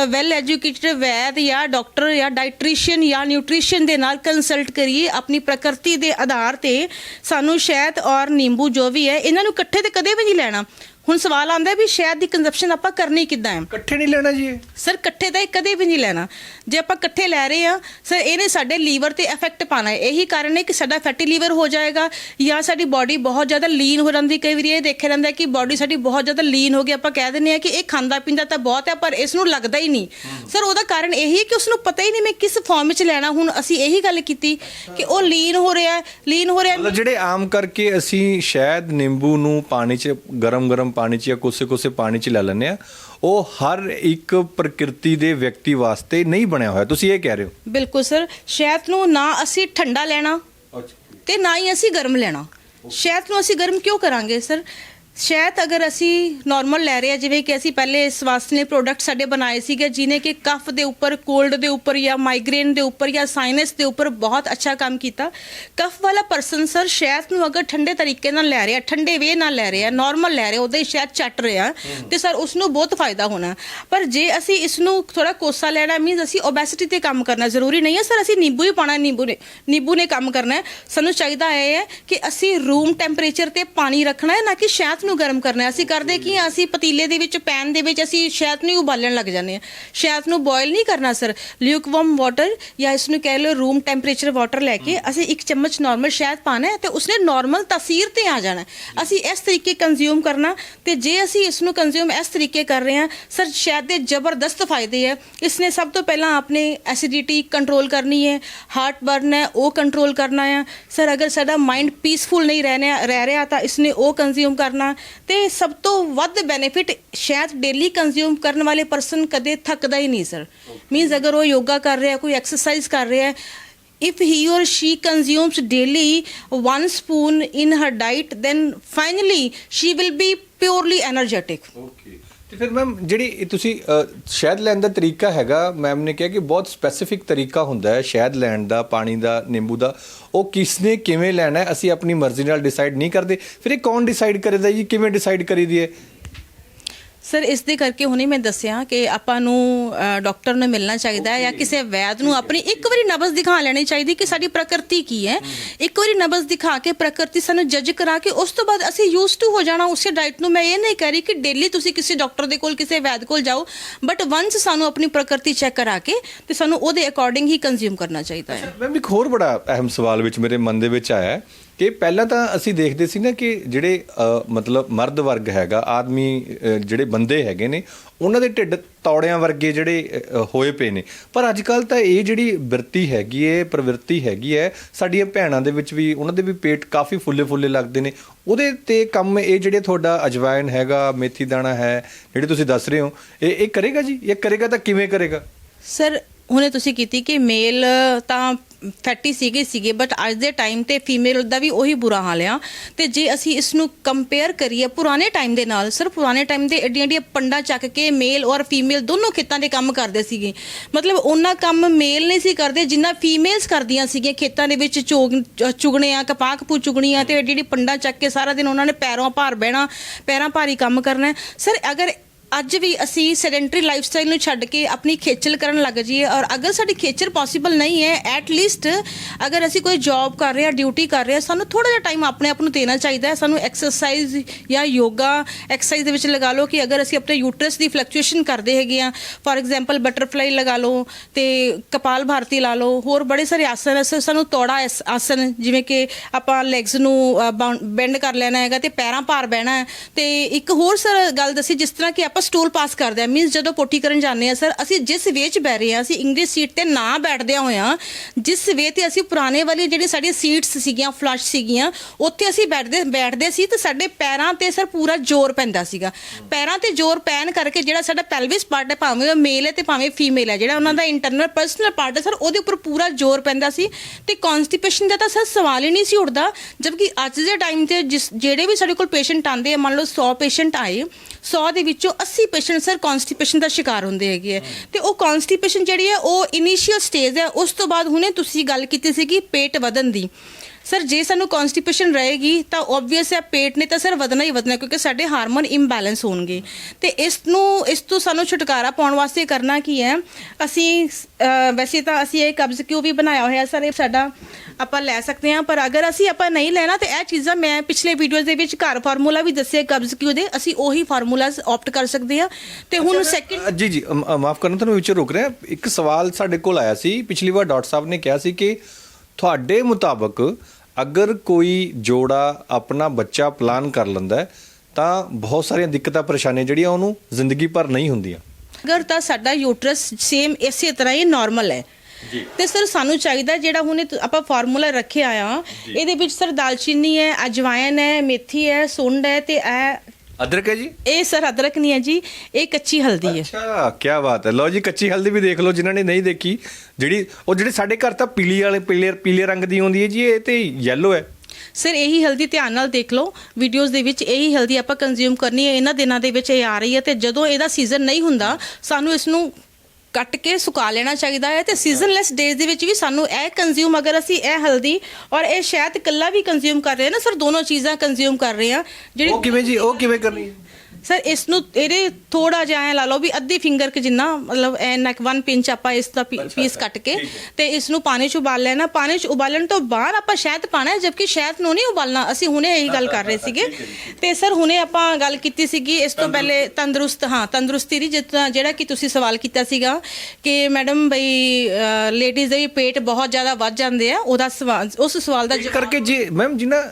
ਵੈਲ ਐਜੂਕੇਟਡ ਵੈਦ ਜਾਂ ਡਾਕਟਰ ਜਾਂ ਡਾਈਟ੍ਰੀਸ਼ੀਅਨ ਜਾਂ ਨਿਊਟ੍ਰੀਸ਼ਨ ਦੇ ਨਾਲ ਕੰਸਲਟ ਕਰੀਏ, ਆਪਣੀ ਪ੍ਰਕਿਰਤੀ ਦੇ ਆਧਾਰ ਤੇ ਸਾਨੂੰ ਸ਼ਹਿਦ ਔਰ ਨਿੰਬੂ ਜੋ ਵੀ ਹੈ, ਇਹਨਾਂ ਨੂੰ ਇਕੱਠੇ ਤੇ ਕਦੇ ਵੀ ਨਹੀਂ ਲੈਣਾ। ਹੁਣ ਸਵਾਲ ਆਉਂਦਾ ਹੈ ਵੀ ਸ਼ਹਿਦ ਦੀ ਕੰਜ਼ੰਪਸ਼ਨ ਆਪਾਂ ਕਰਨੀ ਕਿੱਦਾਂ ਹੈ? ਇਕੱਠੇ ਨਹੀਂ ਲੈਣਾ ਜੀ। ਇਹ ਸਰ ਇਕੱਠੇ ਤਾਂ ਇਹ ਕਦੇ ਵੀ ਨਹੀਂ ਲੈਣਾ। ਜੇ ਆਪਾਂ ਇਕੱਠੇ ਲੈ ਰਹੇ ਆ ਸਰ ਇਹਨੇ ਸਾਡੇ ਲੀਵਰ ਤੇ ਇਫੈਕਟ ਪਾਣਾ ਹੈ। ਇਹੀ ਕਾਰਨ ਹੈ ਕਿ ਸਾਡਾ ਫੈਟੀ ਲੀਵਰ ਹੋ ਜਾਏਗਾ ਜਾਂ ਸਾਡੀ ਬਾਡੀ ਬਹੁਤ ਜ਼ਿਆਦਾ ਲੀਨ ਹੋ ਜਾਂਦੀ ਕਈ ਵਾਰੀ ਇਹ ਦੇਖਿਆ ਜਾਂਦਾ ਹੈ ਕਿ ਬਾਡੀ ਸਾਡੀ ਬਹੁਤ ਜ਼ਿਆਦਾ ਲੀਨ ਹੋ ਗਈ। ਆਪਾਂ ਕਹਿ ਦਿੰਦੇ ਆ ਕਿ ਇਹ ਖਾਂਦਾ ਪੀਂਦਾ ਤਾਂ ਬਹੁਤ ਹੈ ਪਰ ਇਸ ਨੂੰ ਲੱਗਦਾ ਹੀ ਨਹੀਂ। ਸਰ ਉਹਦਾ ਕਾਰਨ ਇਹੀ ਹੈ ਕਿ ਉਸ ਨੂੰ ਪਤਾ ਹੀ ਨਹੀਂ ਮੈਂ ਕਿਸ ਫਾਰਮ ਵਿੱਚ ਲੈਣਾ। ਹੁਣ ਅਸੀਂ ਇਹੀ ਗੱਲ ਕੀਤੀ ਕਿ ਉਹ ਲੀਨ ਹੋ ਰਿਹਾ ਲੀਨ ਹੋ ਰਿਹਾ ਮਤਲਬ ਜਿਹੜੇ ਆਮ ਕਰਕੇ ਅਸੀਂ ਸ਼ਹਿਦ ਨਿੰਬੂ ਨੂੰ ਪਾਣੀ 'ਚ ਗਰਮ-ਗਰਮ ਪਾਣੀ 'ਚ ਜਾਂ ਕੋਸੇ-ਕੋਸੇ ਪਾਣੀ 'ਚ ਲੈ ਲੈਂਦੇ ਆ। ਉਹ ਹਰ ਇੱਕ ਪ੍ਰਕਿਰਤੀ ਦੇ ਵਿਅਕਤੀ ਵਾਸਤੇ ਨਹੀਂ ਬਣਿਆ ਹੋਇਆ। ਤੁਸੀਂ ਇਹ ਕਹਿ ਰਹੇ ਹੋ? ਬਿਲਕੁਲ ਸਰ ਸ਼ਹਿਦ ਨੂੰ ਨਾ ਅਸੀਂ ਠੰਡਾ ਲੈਣਾ ਤੇ ਨਾ ਹੀ ਅਸੀਂ ਗਰਮ ਲੈਣਾ। ਸ਼ਹਿਦ ਨੂੰ ਅਸੀਂ ਗਰਮ ਕਿਉਂ ਕਰਾਂਗੇ ਸਰ? ਸ਼ਾਇਦ ਅਗਰ ਅਸੀਂ ਨਾਰਮਲ ਲੈ ਰਹੇ ਆ ਜਿਵੇਂ ਕਿ ਅਸੀਂ ਪਹਿਲੇ ਸਵਾਸਥ ਨੇ ਪ੍ਰੋਡਕਟ ਸਾਡੇ ਬਣਾਏ ਸੀਗੇ ਜਿਨੇ ਕਿ ਕਫ ਦੇ ਉੱਪਰ ਕੋਲਡ ਦੇ ਉੱਪਰ ਜਾਂ ਮਾਈਗ੍ਰੇਨ ਦੇ ਉੱਪਰ ਜਾਂ ਸਾਈਨਸ ਦੇ ਉੱਪਰ ਬਹੁਤ ਅੱਛਾ ਕੰਮ ਕੀਤਾ। ਕਫ ਵਾਲਾ ਪਰਸਨ ਸਰ ਸ਼ਾਇਦ ਨੂੰ ਅਗਰ ਠੰਡੇ ਤਰੀਕੇ ਨਾਲ ਲੈ ਰਿਹਾ ਠੰਡੇ ਵੇ ਨਾਲ ਲੈ ਰਿਹਾ ਨਾਰਮਲ ਲੈ ਰਿਹਾ ਉਹਦੇ ਸ਼ਾਇਦ ਚੱਟ ਰਿਹਾ ਤੇ ਸਰ ਉਸ ਨੂੰ ਬਹੁਤ ਫਾਇਦਾ ਹੋਣਾ। ਪਰ ਜੇ ਅਸੀਂ ਇਸ ਨੂੰ ਥੋੜਾ ਕੋਸਾ ਲੈਣਾ ਮੀਨਸ ਅਸੀਂ ਓਬੈਸਿਟੀ ਤੇ ਕੰਮ ਕਰਨਾ ਜ਼ਰੂਰੀ ਨਹੀਂ ਹੈ ਸਰ ਅਸੀਂ ਨਿੰਬੂ ਹੀ ਪਾਣਾ ਨਿੰਬੂ ਨੇ ਨਿੰਬੂ ਨੇ ਕੰਮ ਕਰਨਾ ਹੈ। ਸਾਨੂੰ ਚਾਹੀਦਾ ਇਹ ਹੈ ਕਿ ਅਸੀਂ ਰੂਮ ਟੈਂਪਰੇਚਰ ਤੇ ਪਾਣੀ ਰੱਖਣਾ ਹੈ ਨਾ ਕਿ ਸ਼ਹਿਦ ਨੂੰ ਗਰਮ ਕਰਨਾ ਹੈ। ਅਸੀਂ ਕਰਦੇ ਕੀ ਹਾਂ, ਅਸੀਂ ਪਤੀਲੇ ਦੇ ਵਿੱਚ ਪੈਨ ਦੇ ਵਿੱਚ ਅਸੀਂ ਸ਼ਹਿਦ ਨੂੰ ਹੀ ਉਬਾਲਣ ਲੱਗ ਜਾਂਦੇ ਹਾਂ। ਸ਼ਹਿਦ ਨੂੰ ਬੋਇਲ ਨਹੀਂ ਕਰਨਾ, ਸਰ। ਲਿਊਕਵਾਰਮ ਵਾਟਰ ਜਾਂ ਇਸ ਨੂੰ ਕਹਿ ਲਓ ਰੂਮ ਟੈਂਪਰੇਚਰ ਵਾਟਰ ਲੈ ਕੇ ਅਸੀਂ ਇੱਕ ਚਮਚ ਨਾਰਮਲ ਸ਼ਹਿਦ ਪਾਣਾ ਹੈ ਤੇ ਉਸਨੇ ਨਾਰਮਲ ਤਾਸੀਰ ਤੇ ਆ ਜਾਣਾ ਹੈ। ਅਸੀਂ ਇਸ ਤਰੀਕੇ ਕੰਜ਼ਿਊਮ ਕਰਨਾ ਤੇ ਜੇ ਅਸੀਂ ਇਸ ਨੂੰ ਕੰਜ਼ਿਊਮ ਇਸ ਤਰੀਕੇ ਕਰ ਰਹੇ ਹਾਂ, ਸਰ ਸ਼ਹਿਦ ਦੇ ਜ਼ਬਰਦਸਤ ਫਾਇਦੇ ਹੈ। ਇਸਨੇ ਸਭ ਤੋਂ ਪਹਿਲਾਂ ਆਪਣੇ ਐਸਿਡਿਟੀ ਕੰਟਰੋਲ ਕਰਨੀ ਹੈ ਹਾਰਟ ਬਰਨ ਹੈ, ਉਹ ਕੰਟਰੋਲ ਕਰਨਾ ਹੈ। ਸਰ, ਅਗਰ ਸਾਡਾ ਮਾਈਂਡ ਪੀਸਫੁਲ ਨਹੀਂ ਰਹਿਣਾ ਰਹਿ ਰਿਹਾ ਤਾਂ ਇਸਨੇ ਉਹ ਕੰਜ਼ਿਊਮ ਕਰਨਾ। ਤੇ ਸਭ ਤੋਂ ਵੱਧ ਬੈਨੀਫਿਟ ਸ਼ਾਇਦ ਡੇਲੀ ਕੰਜ਼ਿਊਮ ਕਰਨ ਵਾਲੇ ਪਰਸਨ ਕਦੇ ਥੱਕਦਾ ਹੀ ਨਹੀਂ ਸਰ ਮੀਨਸ ਅਗਰ ਉਹ ਯੋਗਾ ਕਰ ਰਿਹਾ ਕੋਈ ਐਕਸਰਸਾਈਜ਼ ਕਰ ਰਿਹਾ ਹੈ if he or she consumes daily one spoon in her diet then finally she will be purely energetic okay ਤੇ ਫਿਰ ਮੈਮ ਜਿਹੜੀ ਇਹ ਤੁਸੀਂ ਅ, ਸ਼ਹਿਦ ਲੈਣ ਦਾ ਤਰੀਕਾ ਹੈਗਾ ਮੈਮ ਨੇ ਕਿਹਾ ਕਿ ਬਹੁਤ ਸਪੈਸੀਫਿਕ ਤਰੀਕਾ ਹੁੰਦਾ ਹੈ ਸ਼ਹਿਦ ਲੈਣ ਦਾ ਪਾਣੀ ਦਾ ਨਿੰਬੂ ਦਾ। ਉਹ ਕਿਸਨੇ ਕਿਵੇਂ ਲੈਣਾ ਹੈ ਅਸੀਂ ਆਪਣੀ ਮਰਜ਼ੀ ਨਾਲ ਡਿਸਾਈਡ ਨਹੀਂ ਕਰਦੇ। ਫਿਰ ਇਹ ਕੌਣ ਡਿਸਾਈਡ ਕਰਦਾ ਜੀ? ਕਿਵੇਂ ਡਿਸਾਈਡ ਕਰੀਦੀ ਹੈ? ਸਰ ਇਸ ਦੇ ਕਰਕੇ ਹੁਣੇ ਮੈਂ ਦੱਸਿਆ ਕਿ ਆਪਾਂ ਨੂੰ ਅ, ਡਾਕਟਰ ਨੂੰ ਮਿਲਣਾ ਚਾਹੀਦਾ ਹੈ ਜਾਂ ਕਿਸੇ ਵੈਦ ਨੂੰ ਆਪਣੀ ਇੱਕ ਵਾਰੀ ਨਬਜ਼ ਦਿਖਾ ਲੈਣੀ ਚਾਹੀਦੀ ਕਿ ਸਾਡੀ ਪ੍ਰਕਿਰਤੀ ਕੀ ਹੈ। ਇੱਕ ਵਾਰੀ ਨਬਜ਼ ਦਿਖਾ ਕੇ ਪ੍ਰਕਿਰਤੀ ਸਾਨੂੰ ਜੱਜ ਕਰਾ ਕੇ ਉਸ ਤੋਂ ਬਾਅਦ ਅਸੀਂ ਯੂਜ਼ ਟੂ ਹੋ ਜਾਣਾ ਉਸੇ ਡਾਈਟ ਨੂੰ। ਮੈਂ ਇਹ ਨਹੀਂ ਕਹਿ ਰਹੀ ਕਿ ਡੇਲੀ ਤੁਸੀਂ ਕਿਸੇ ਡਾਕਟਰ ਦੇ ਕੋਲ ਕਿਸੇ ਵੈਦ ਕੋਲ ਜਾਓ ਬਟ ਵਨਸ ਸਾਨੂੰ ਆਪਣੀ ਪ੍ਰਕਿਰਤੀ ਚੈੱਕ ਕਰਾ ਕੇ ਤੇ ਸਾਨੂੰ ਉਹਦੇ ਅਕੋਰਡਿੰਗ ਹੀ ਕੰਜ਼ਿਊਮ ਕਰਨਾ ਚਾਹੀਦਾ ਹੈ। ਮੈਮ ਇੱਕ ਹੋਰ ਬੜਾ ਅਹਿਮ ਸਵਾਲ ਵਿੱਚ ਮੇਰੇ ਮਨ ਦੇ ਵਿੱਚ ਆਇਆ ਹੈ ਕਿ ਪਹਿਲਾਂ ਤਾਂ ਅਸੀਂ ਦੇਖਦੇ ਸੀ ਨਾ ਕਿ ਜਿਹੜੇ ਮਤਲਬ ਮਰਦ ਵਰਗ ਹੈਗਾ, ਆਦਮੀ ਜਿਹੜੇ ਬੰਦੇ ਹੈਗੇ ਨੇ, ਉਹਨਾਂ ਦੇ ਢਿੱਡ ਤੌੜਿਆਂ ਵਰਗੇ ਜਿਹੜੇ ਹੋਏ ਪਏ ਨੇ। ਪਰ ਅੱਜ ਕੱਲ ਤਾਂ ਇਹ ਜਿਹੜੀ ਬਿਰਤੀ ਹੈਗੀ ਹੈ ਪ੍ਰਵਿਰਤੀ ਹੈਗੀ ਹੈ ਸਾਡੀਆਂ ਭੈਣਾਂ ਦੇ ਵਿੱਚ ਵੀ, ਉਹਨਾਂ ਦੇ ਵੀ ਪੇਟ ਕਾਫੀ ਫੁੱਲੇ ਫੁੱਲੇ ਲੱਗਦੇ ਨੇ। ਉਹਦੇ ਤੇ ਕੰਮ ਇਹ ਜਿਹੜੇ ਤੁਹਾਡਾ ਅਜਵਾਇਨ ਹੈਗਾ, ਮੇਥੀ ਦਾਣਾ ਹੈ, ਜਿਹੜੇ ਤੁਸੀਂ ਦੱਸ ਰਹੇ ਹੋ, ਇਹ ਇਹ ਕਰੇਗਾ ਜੀ? ਇਹ ਕਰੇਗਾ ਤਾਂ ਕਿਵੇਂ ਕਰੇਗਾ? ਸਰ ਹੁਣੇ ਤੁਸੀਂ ਕੀਤੀ ਕਿ ਮੇਲ ਤਾਂ ਫੈਟੀ ਸੀਗੇ ਸੀਗੇ ਬਟ ਅੱਜ ਦੇ ਟਾਈਮ ਤੇ ਫੀਮੇਲ ਦਾ ਵੀ ਉਹੀ ਬੁਰਾ ਹਾਲ ਆ। ਤੇ ਜੇ ਅਸੀਂ ਇਸ ਨੂੰ ਕੰਪੇਅਰ ਕਰੀਏ ਪੁਰਾਣੇ ਟਾਈਮ ਦੇ ਨਾਲ ਸਰ ਪੁਰਾਣੇ ਟਾਈਮ ਦੇ ਐਡੀਆਂ ਐਡੀਆਂ ਪੰਡਾ ਚੱਕ ਕੇ ਮੇਲ ਔਰ ਫੀਮੇਲ ਦੋਨੋਂ ਖੇਤਾਂ ਦੇ ਕੰਮ ਕਰਦੇ ਸੀਗੇ। ਮਤਲਬ ਉਹਨਾਂ ਕੰਮ ਮੇਲ ਨਹੀਂ ਸੀ ਕਰਦੇ ਜਿੰਨਾ ਫੀਮੇਲਸ ਕਰਦੀਆਂ ਸੀਗੀਆਂ ਖੇਤਾਂ ਦੇ ਵਿੱਚ ਚੋਗ ਚੁਗਣੇ ਆ ਕਪਾਹ ਕਪੂ ਚੁਗਣੀਆਂ ਤੇ ਐਡੀ ਐਡੀ ਪੰਡਾ ਚੱਕ ਕੇ ਸਾਰਾ ਦਿਨ ਉਹਨਾਂ ਨੇ ਪੈਰੋਂ ਭਾਰ ਬਹਿਣਾ, ਪੈਰਾਂ ਭਾਰੀ ਕੰਮ ਕਰਨਾ। ਸਰ, ਅਗਰ ਅੱਜ ਵੀ ਅਸੀਂ ਸੈਡੈਂਟਰੀ ਲਾਈਫਸਟਾਈਲ ਨੂੰ ਛੱਡ ਕੇ ਆਪਣੀ ਖੇਚਲ ਕਰਨ ਲੱਗ ਜਾਈਏ ਔਰ ਅਗਰ ਸਾਡੀ ਖੇਚਲ ਪੋਸੀਬਲ ਨਹੀਂ ਹੈ ਐਟ ਲੀਸਟ ਅਗਰ ਅਸੀਂ ਕੋਈ ਜੌਬ ਕਰ ਰਹੇ ਹਾਂ ਡਿਊਟੀ ਕਰ ਰਹੇ ਹਾਂ, ਸਾਨੂੰ ਥੋੜਾ ਜਿਹਾ ਟਾਈਮ ਆਪਣੇ ਆਪ ਨੂੰ ਦੇਣਾ ਚਾਹੀਦਾ ਹੈ। ਸਾਨੂੰ ਐਕਸਰਸਾਈਜ਼ ਜਾਂ ਯੋਗਾ ਐਕਸਰਸਾਈਜ਼ ਦੇ ਵਿੱਚ ਲਗਾ ਲਓ ਕਿ ਅਗਰ ਅਸੀਂ ਆਪਣੇ ਯੂਟਰਸ ਦੀ ਫਲਕਚੁਏਸ਼ਨ ਕਰਦੇ ਹੈਗੇ ਆ ਫੋਰ ਐਗਜ਼ਾਮਪਲ ਬਟਰਫਲਾਈ ਲਗਾ ਲਓ ਤੇ ਕਪਾਲ ਭਾਰਤੀ ਲਾ ਲਓ, ਹੋਰ ਬੜੇ ਸਾਰੇ ਆਸਨ ਅਸ ਸਾਨੂੰ ਤੋੜਾ ਆਸ- ਆਸਨ ਜਿਵੇਂ ਕਿ ਆਪਾਂ ਲੈਗਸ ਨੂੰ ਬੈਂਡ ਕਰ ਲੈਣਾ ਹੈਗਾ ਤੇ ਪੈਰਾਂ ਭਾਰ ਬਹਿਣਾ ਹੈ। ਤੇ ਇੱਕ ਹੋਰ ਸਰ ਗੱਲ ਦੱਸੀ, ਜਿਸ ਤਰ੍ਹਾਂ ਕਿ ਆਪਾਂ ਸਟੂਲ ਪਾਸ ਕਰਦੇ ਆ। ਮੀਨਸ ਜਦੋਂ ਪੋਟੀ ਕਰਨ ਜਾਂਦੇ ਆ ਸਰ ਅਸੀਂ ਜਿਸ ਵੇ 'ਚ ਬਹਿ ਰਹੇ ਆ, ਅਸੀਂ ਇੰਗਲਿਸ਼ ਸੀਟ ਤੇ ਨਾ ਬੈਠਦੇ ਹੋਇਆ, ਜਿਸ ਵੇ ਤੇ ਅਸੀਂ ਪੁਰਾਣੇ ਵਾਲੀ ਜਿਹੜੀ ਸਾਡੀਆਂ ਸੀਟਸ ਸੀਗੀਆਂ ਫਲਸ਼ ਸੀਗੀਆਂ, ਉੱਥੇ ਅਸੀਂ ਬੈਠਦੇ ਬੈਠਦੇ ਸੀ ਤੇ ਸਾਡੇ ਪੈਰਾਂ ਤੇ ਸਰ ਪੂਰਾ ਜ਼ੋਰ ਪੈਂਦਾ ਸੀਗਾ। ਪੈਰਾਂ ਤੇ ਜ਼ੋਰ ਪੈਣ ਕਰਕੇ ਜਿਹੜਾ ਸਾਡਾ ਪੈਲਵਿਸ ਪਾਰਟ ਹੈ, ਭਾਵੇਂ ਉਹ ਮੇਲ ਹੈ ਤੇ ਭਾਵੇਂ ਫੀਮੇਲ ਹੈ, ਜਿਹੜਾ ਉਹਨਾਂ ਦਾ ਇੰਟਰਨਲ ਪਰਸਨਲ ਪਾਰਟ ਹੈ ਸਰ ਉਹਦੇ ਉੱਪਰ ਪੂਰਾ ਜ਼ੋਰ ਪੈਂਦਾ ਸੀ ਤੇ ਕਨਸਟੀਪੇਸ਼ਨ ਦਾ ਤਾਂ ਸਰ ਸਵਾਲ ਹੀ ਨਹੀਂ ਸੀ ਉੱਠਦਾ, ਜਦਕਿ ਅੱਜ ਦੇ ਟਾਈਮ ਤੇ ਜਿਸ, ਜਿਹੜੇ ਵੀ ਸਾਡੇ ਕੋਲ ਪੇਸ਼ੈਂਟ ਆਉਂਦੇ ਆ, ਮੰਨ ਲਓ 100 ਪੇਸ਼ੈਂਟ ਆਏ 100 ਦੇ ਵਿੱਚੋਂ 80 ਪੇਸ਼ੈਂਟ ਸਰ ਕਨਸਟੀਪੇਸ਼ਨ ਦਾ ਸ਼ਿਕਾਰ ਹੁੰਦੇ ਹੈਗੇ ਆ। ਤੇ ਉਹ ਕਨਸਟੀਪੇਸ਼ਨ ਜਿਹੜੀ ਹੈ, ਉਹ ਇਨੀਸ਼ੀਅਲ ਸਟੇਜ ਹੈ, ਉਸ ਤੋਂ ਬਾਅਦ ਹੁਣੇ ਤੁਸੀਂ ਗੱਲ ਕੀਤੀ ਸੀ ਕਿ ਪੇਟ ਵਧਣ ਦੀ। ਸਰ ਜੇ ਸਾਨੂੰ ਕਨਸਟੀਪੇਸ਼ਨ ਰਹੇਗੀ ਤਾਂ ਆਬਵੀਅਸ ਹੈ ਪੇਟ ਨੇ ਤਾਂ ਸਰ ਵਧਣਾ ਹੀ ਵਧਣਾ ਕਿਉਂਕਿ ਸਾਡੇ ਹਾਰਮੋਨ ਇੰਬੈਲੈਂਸ ਹੋਣਗੇ। ਤੇ ਇਸ ਨੂੰ ਇਸ ਤੋਂ ਸਾਨੂੰ ਛੁਟਕਾਰਾ ਪਾਉਣ ਵਾਸਤੇ ਕਰਨਾ ਕੀ ਹੈ? ਅਸੀਂ ਅਹ, ਵੈਸੇ ਤਾਂ ਅਸੀਂ ਇਹ ਕਬਜ਼ ਕਿਉਂ ਵੀ ਬਣਾਇਆ ਹੋਇਆ ਸਰ ਇਹ ਸਾਡਾ ਆਪਾਂ ਲੈ ਸਕਦੇ ਹਾਂ ਪਰ ਅਗਰ ਅਸੀਂ ਆਪਾਂ ਨਹੀਂ ਲੈਣਾ ਤੇ ਇਹ ਚੀਜ਼ਾਂ ਮੈਂ ਪਿਛਲੇ ਵੀਡੀਓਜ਼ ਦੇ ਵਿੱਚ ਘਰ ਫਾਰਮੂਲਾ ਵੀ ਦੱਸੇ ਕਬਜ਼ ਕਿਉਂ ਦੇ ਅਸੀਂ ਉਹੀ ਫਾਰਮੂਲਾਜ਼ ਆਪਟ ਕਰ ਸਕਦੇ ਹਾਂ। ਤੇ ਹੁਣ ਸੈਕਿੰਡ ਅ, ਜੀ ਜੀ ਮਾਫ ਕਰਨਾ ਤੁਹਾਨੂੰ ਵਿੱਚ ਰੁਕ ਰਿਹਾ। ਇੱਕ ਸਵਾਲ ਸਾਡੇ ਕੋਲ ਆਇਆ ਸੀ ਪਿਛਲੀ ਵਾਰ ਡਾਕਟਰ ਸਾਹਿਬ ਨੇ ਕਿਹਾ ਸੀ ਕਿ ਤੁਹਾਡੇ ਮੁਤਾਬਕ ਅਗਰ ਕੋਈ ਜੋੜਾ ਆਪਣਾ ਬੱਚਾ ਪਲਾਨ ਕਰ ਲੈਂਦਾ ਹੈ ਤਾਂ ਬਹੁਤ ਸਾਰੀਆਂ ਦਿੱਕਤਾਂ ਪਰੇਸ਼ਾਨੀਆਂ ਜਿਹੜੀਆਂ ਉਹਨੂੰ ਜ਼ਿੰਦਗੀ ਭਰ ਨਹੀਂ ਹੁੰਦੀਆਂ। ਅਗਰ ਤਾਂ ਸਾਡਾ ਯੂਟਰਸ ਸੇਮ ਇਸੇ ਤਰ੍ਹਾਂ ਹੀ ਨਾਰਮਲ ਹੈ। ਤੇ ਸਰ ਸਾਨੂੰ ਚਾਹੀਦਾ ਜਿਹੜਾ ਹੁਣੇ ਆਪਾਂ ਫਾਰਮੂਲਾ ਰੱਖਿਆ ਆ ਇਹਦੇ ਵਿੱਚ ਸਰ ਦਾਲਚੀਨੀ ਹੈ ਅਜਵਾਇਨ ਹੈ ਮੇਥੀ ਹੈ ਸੁੰਡ ਹੈ ਤੇ ਇਹ ਅਦਰਕ ਹੈ ਜੀ? ਇਹ ਸਰ ਅਦਰਕ ਨਹੀਂ ਹੈ ਜੀ ਇਹ ਕੱਚੀ ਹਲਦੀ ਹੈ। ਅੱਛਾ ਕੀ ਬਾਤ ਹੈ। ਲਓ ਜੀ ਕੱਚੀ ਹਲਦੀ ਵੀ ਦੇਖ ਲਓ ਜਿਨ੍ਹਾਂ ਨੇ ਨਹੀਂ ਦੇਖੀ। ਜਿਹੜੀ ਉਹ ਜਿਹੜੇ ਸਾਡੇ ਘਰ ਤਾਂ ਪੀਲੀ ਵਾਲੇ ਪੀਲੇ ਪੀਲੇ ਰੰਗ ਦੀ ਆਉਂਦੀ ਹੈ ਜੀ ਇਹ ਤੇ ਯੈਲੋ ਹੈ। ਸਰ ਇਹੀ ਹਲਦੀ ਧਿਆਨ ਨਾਲ ਦੇਖ ਲਓ। ਵੀਡੀਓਜ਼ ਦੇ ਵਿੱਚ ਇਹੀ ਹਲਦੀ ਆਪਾਂ ਕੰਜ਼ਿਊਮ ਕਰਨੀ ਹੈ। ਇਹਨਾਂ ਦਿਨਾਂ ਦੇ ਵਿੱਚ ਇਹ ਆ ਰਹੀ ਹੈ ਤੇ ਜਦੋਂ ਇਹਦਾ ਸੀਜ਼ਨ ਨਹੀਂ ਹੁੰਦਾ ਸਾਨੂੰ ਇਸ ਨੂੰ ਕੱਟ ਕੇ ਸੁਕਾ ਲੈਣਾ ਚਾਹੀਦਾ ਹੈ ਤੇ ਸੀਜ਼ਨਲੈਸ ਡੇਜ਼ ਦੇ ਵਿੱਚ ਵੀ ਸਾਨੂੰ ਇਹ ਕੰਜ਼ਿਊਮ ਅਗਰ ਅਸੀਂ ਇਹ ਹਲਦੀ ਔਰ ਇਹ ਸ਼ਹਿਦ ਇਕੱਲਾ ਵੀ ਕੰਜ਼ਿਊਮ ਕਰ ਰਹੇ ਹਾਂ ਨਾ ਸਰ ਦੋਨੋਂ ਚੀਜ਼ਾਂ ਕੰਜ਼ਿਊਮ ਕਰ ਰਹੇ ਹਾਂ ਉਹ ਜਿਹੜੀ ਕਿਵੇਂ ਜੀ, ਉਹ ਕਿਵੇਂ ਕਰਨੀ ਹੈ? ਸਰ ਇਸ ਨੂੰ ਇਹਦੇ ਥੋੜਾ ਜਿਹਾ ਐ ਲਾ ਲਓ ਵੀ ਅੱਧੀ ਫਿੰਗਰ ਕਿ ਜਿੰਨਾ ਮਤਲਬ ਐਨਾ 1 ਪਿੰਚ ਆਪਾਂ ਇਸ ਦਾ ਪੀਸ ਕੱਟ ਕੇ ਤੇ ਇਸ ਨੂੰ ਪਾਣੀ 'ਚ ਉਬਾਲ ਲੈਣਾ। ਪਾਣੀ 'ਚ ਉਬਾਲਣ ਤੋਂ ਬਾਅਦ ਆਪਾਂ ਸ਼ਹਿਦ ਪਾਣਾ ਹੈ ਜਦਕਿ ਸ਼ਹਿਦ ਨੂੰ ਨਹੀਂ ਉਬਾਲਣਾ। ਅਸੀਂ ਹੁਣੇ ਇਹੀ ਗੱਲ ਕਰ ਰਹੇ ਸੀਗੇ। ਤੇ ਸਰ ਹੁਣੇ ਆਪਾਂ ਗੱਲ ਕੀਤੀ ਸੀਗੀ ਇਸ ਤੋਂ ਪਹਿਲੇ ਤੰਦਰੁਸਤ। ਹਾਂ ਤੰਦਰੁਸਤੀ ਦੀ ਜਿੱਦਾਂ ਜਿਹੜਾ ਕਿ ਤੁਸੀਂ ਸਵਾਲ ਕੀਤਾ ਸੀਗਾ ਕਿ ਮੈਡਮ ਬਈ ਲੇਡੀਜ਼ ਦੇ ਵੀ ਪੇਟ ਬਹੁਤ ਜ਼ਿਆਦਾ ਵੱਧ ਜਾਂਦੇ ਆ ਉਹਦਾ ਸਵਾਲ ਉਸ ਸਵਾਲ ਦਾ ਇਸ ਕਰਕੇ ਜੇ ਮੈਮ ਜਿਨ੍ਹਾਂ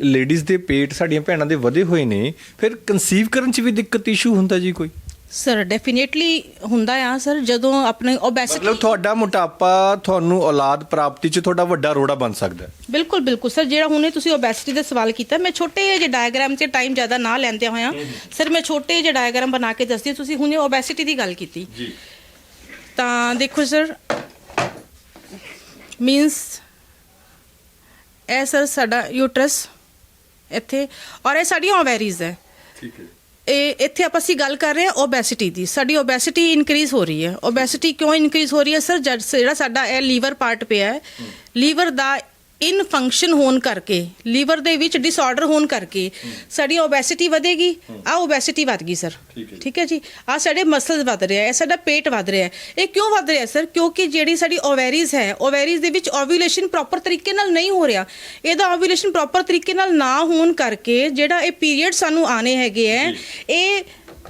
ਲੇਡੀਜ਼ ਦੇ ਪੇਟ ਸਾਡੀਆਂ ਭੈਣਾਂ ਦੇ ਵਧੇ ਹੋਏ ਨੇ ਫਿਰ ਕਨਸੀਵ ਕਰਨ 'ਚ ਵੀ ਦਿੱਕਤ ਇਸ਼ੂ ਹੁੰਦਾ ਜੀ ਕੋਈ? ਸਰ ਡੈਫੀਨੇਟਲੀ ਹੁੰਦਾ ਆ ਸਰ ਜਦੋਂ ਆਪਣੇ ਓਬੈਸਿਟੀ ਮਤਲਬ ਤੁਹਾਡਾ ਮੋਟਾਪਾ ਤੁਹਾਨੂੰ ਔਲਾਦ ਪ੍ਰਾਪਤੀ 'ਚ ਤੁਹਾਡਾ ਵੱਡਾ ਰੋੜਾ ਬਣ ਸਕਦਾ ਹੈ। ਬਿਲਕੁਲ ਬਿਲਕੁਲ ਸਰ ਜਿਹੜਾ ਹੁਣੇ ਤੁਸੀਂ ਓਬੈਸਿਟੀ ਦਾ ਸਵਾਲ ਕੀਤਾ ਮੈਂ ਛੋਟੇ ਜਿਹੇ ਡਾਇਗਰਾਮ ਤੇ ਟਾਈਮ ਜ਼ਿਆਦਾ ਨਾ ਲੈਂਦੇ ਹੋਇਆ ਸਰ ਮੈਂ ਛੋਟੇ ਜਿਹੇ ਡਾਇਗਰਾਮ ਬਣਾ ਕੇ ਦੱਸਦੀ ਹਾਂ। ਤੁਸੀਂ ਹੁਣੇ ਓਬੈਸਿਟੀ ਦੀ ਗੱਲ ਕੀਤੀ। ਜੀ। ਤਾਂ ਦੇਖੋ ਸਰ ਮੀਨਸ ਇਹ ਸਰ ਸਾਡਾ ਯੂਟਰਸ ਇੱਥੇ ਔਰ ਇਹ ਸਾਡੀਆਂ ਓਵੈਰੀਜ਼ ਹੈ। ਠੀਕ ਹੈ ਇਹ ਇੱਥੇ ਆਪਾਂ ਅਸੀਂ ਗੱਲ ਕਰ ਰਹੇ ਹਾਂ ਓਬੈਸਿਟੀ ਦੀ। ਸਾਡੀ ਓਬੈਸਿਟੀ ਇਨਕਰੀਜ਼ ਹੋ ਰਹੀ ਹੈ। ਓਬੈਸਿਟੀ ਕਿਉਂ ਇਨਕਰੀਜ਼ ਹੋ ਰਹੀ ਹੈ? ਸਰ ਜਿਹੜਾ ਸਾਡਾ ਇਹ ਲੀਵਰ ਪਾਰਟ ਪਿਆ ਹੈ ਲੀਵਰ ਦਾ ਇਨ ਫੰਕਸ਼ਨ ਹੋਣ ਕਰਕੇ ਲੀਵਰ ਦੇ ਵਿੱਚ ਡਿਸਆਰਡਰ ਹੋਣ ਕਰਕੇ ਸਾਡੀ ਓਬੈਸਿਟੀ ਵਧੇਗੀ। ਆ ਓਬੈਸਿਟੀ ਵਧ ਗਈ ਸਰ ਠੀਕ ਹੈ। ਜੀ। ਆ ਸਾਡੇ ਮਸਲਸ ਵਧ ਰਿਹਾ ਹੈ ਸਾਡਾ ਪੇਟ ਵਧ ਰਿਹਾ। ਹੈ ਇਹ ਕਿਉਂ ਵਧ ਰਿਹਾ ਸਰ ਕਿਉਂਕਿ ਜਿਹੜੀ ਸਾਡੀ ਓਵੈਰੀਜ਼ ਹੈ ਓਵੈਰੀਜ਼ ਦੇ ਵਿੱਚ ਓਵੂਲੇਸ਼ਨ ਪ੍ਰੋਪਰ ਤਰੀਕੇ ਨਾਲ ਨਹੀਂ ਹੋ ਰਿਹਾ। ਇਹਦਾ ਓਵੂਲੇਸ਼ਨ ਪ੍ਰੋਪਰ ਤਰੀਕੇ ਨਾਲ ਨਾ ਹੋਣ ਕਰਕੇ ਜਿਹੜਾ ਇਹ ਪੀਰੀਅਡ ਸਾਨੂੰ ਆਣੇ ਹੈਗੇ ਹੈ ਇਹ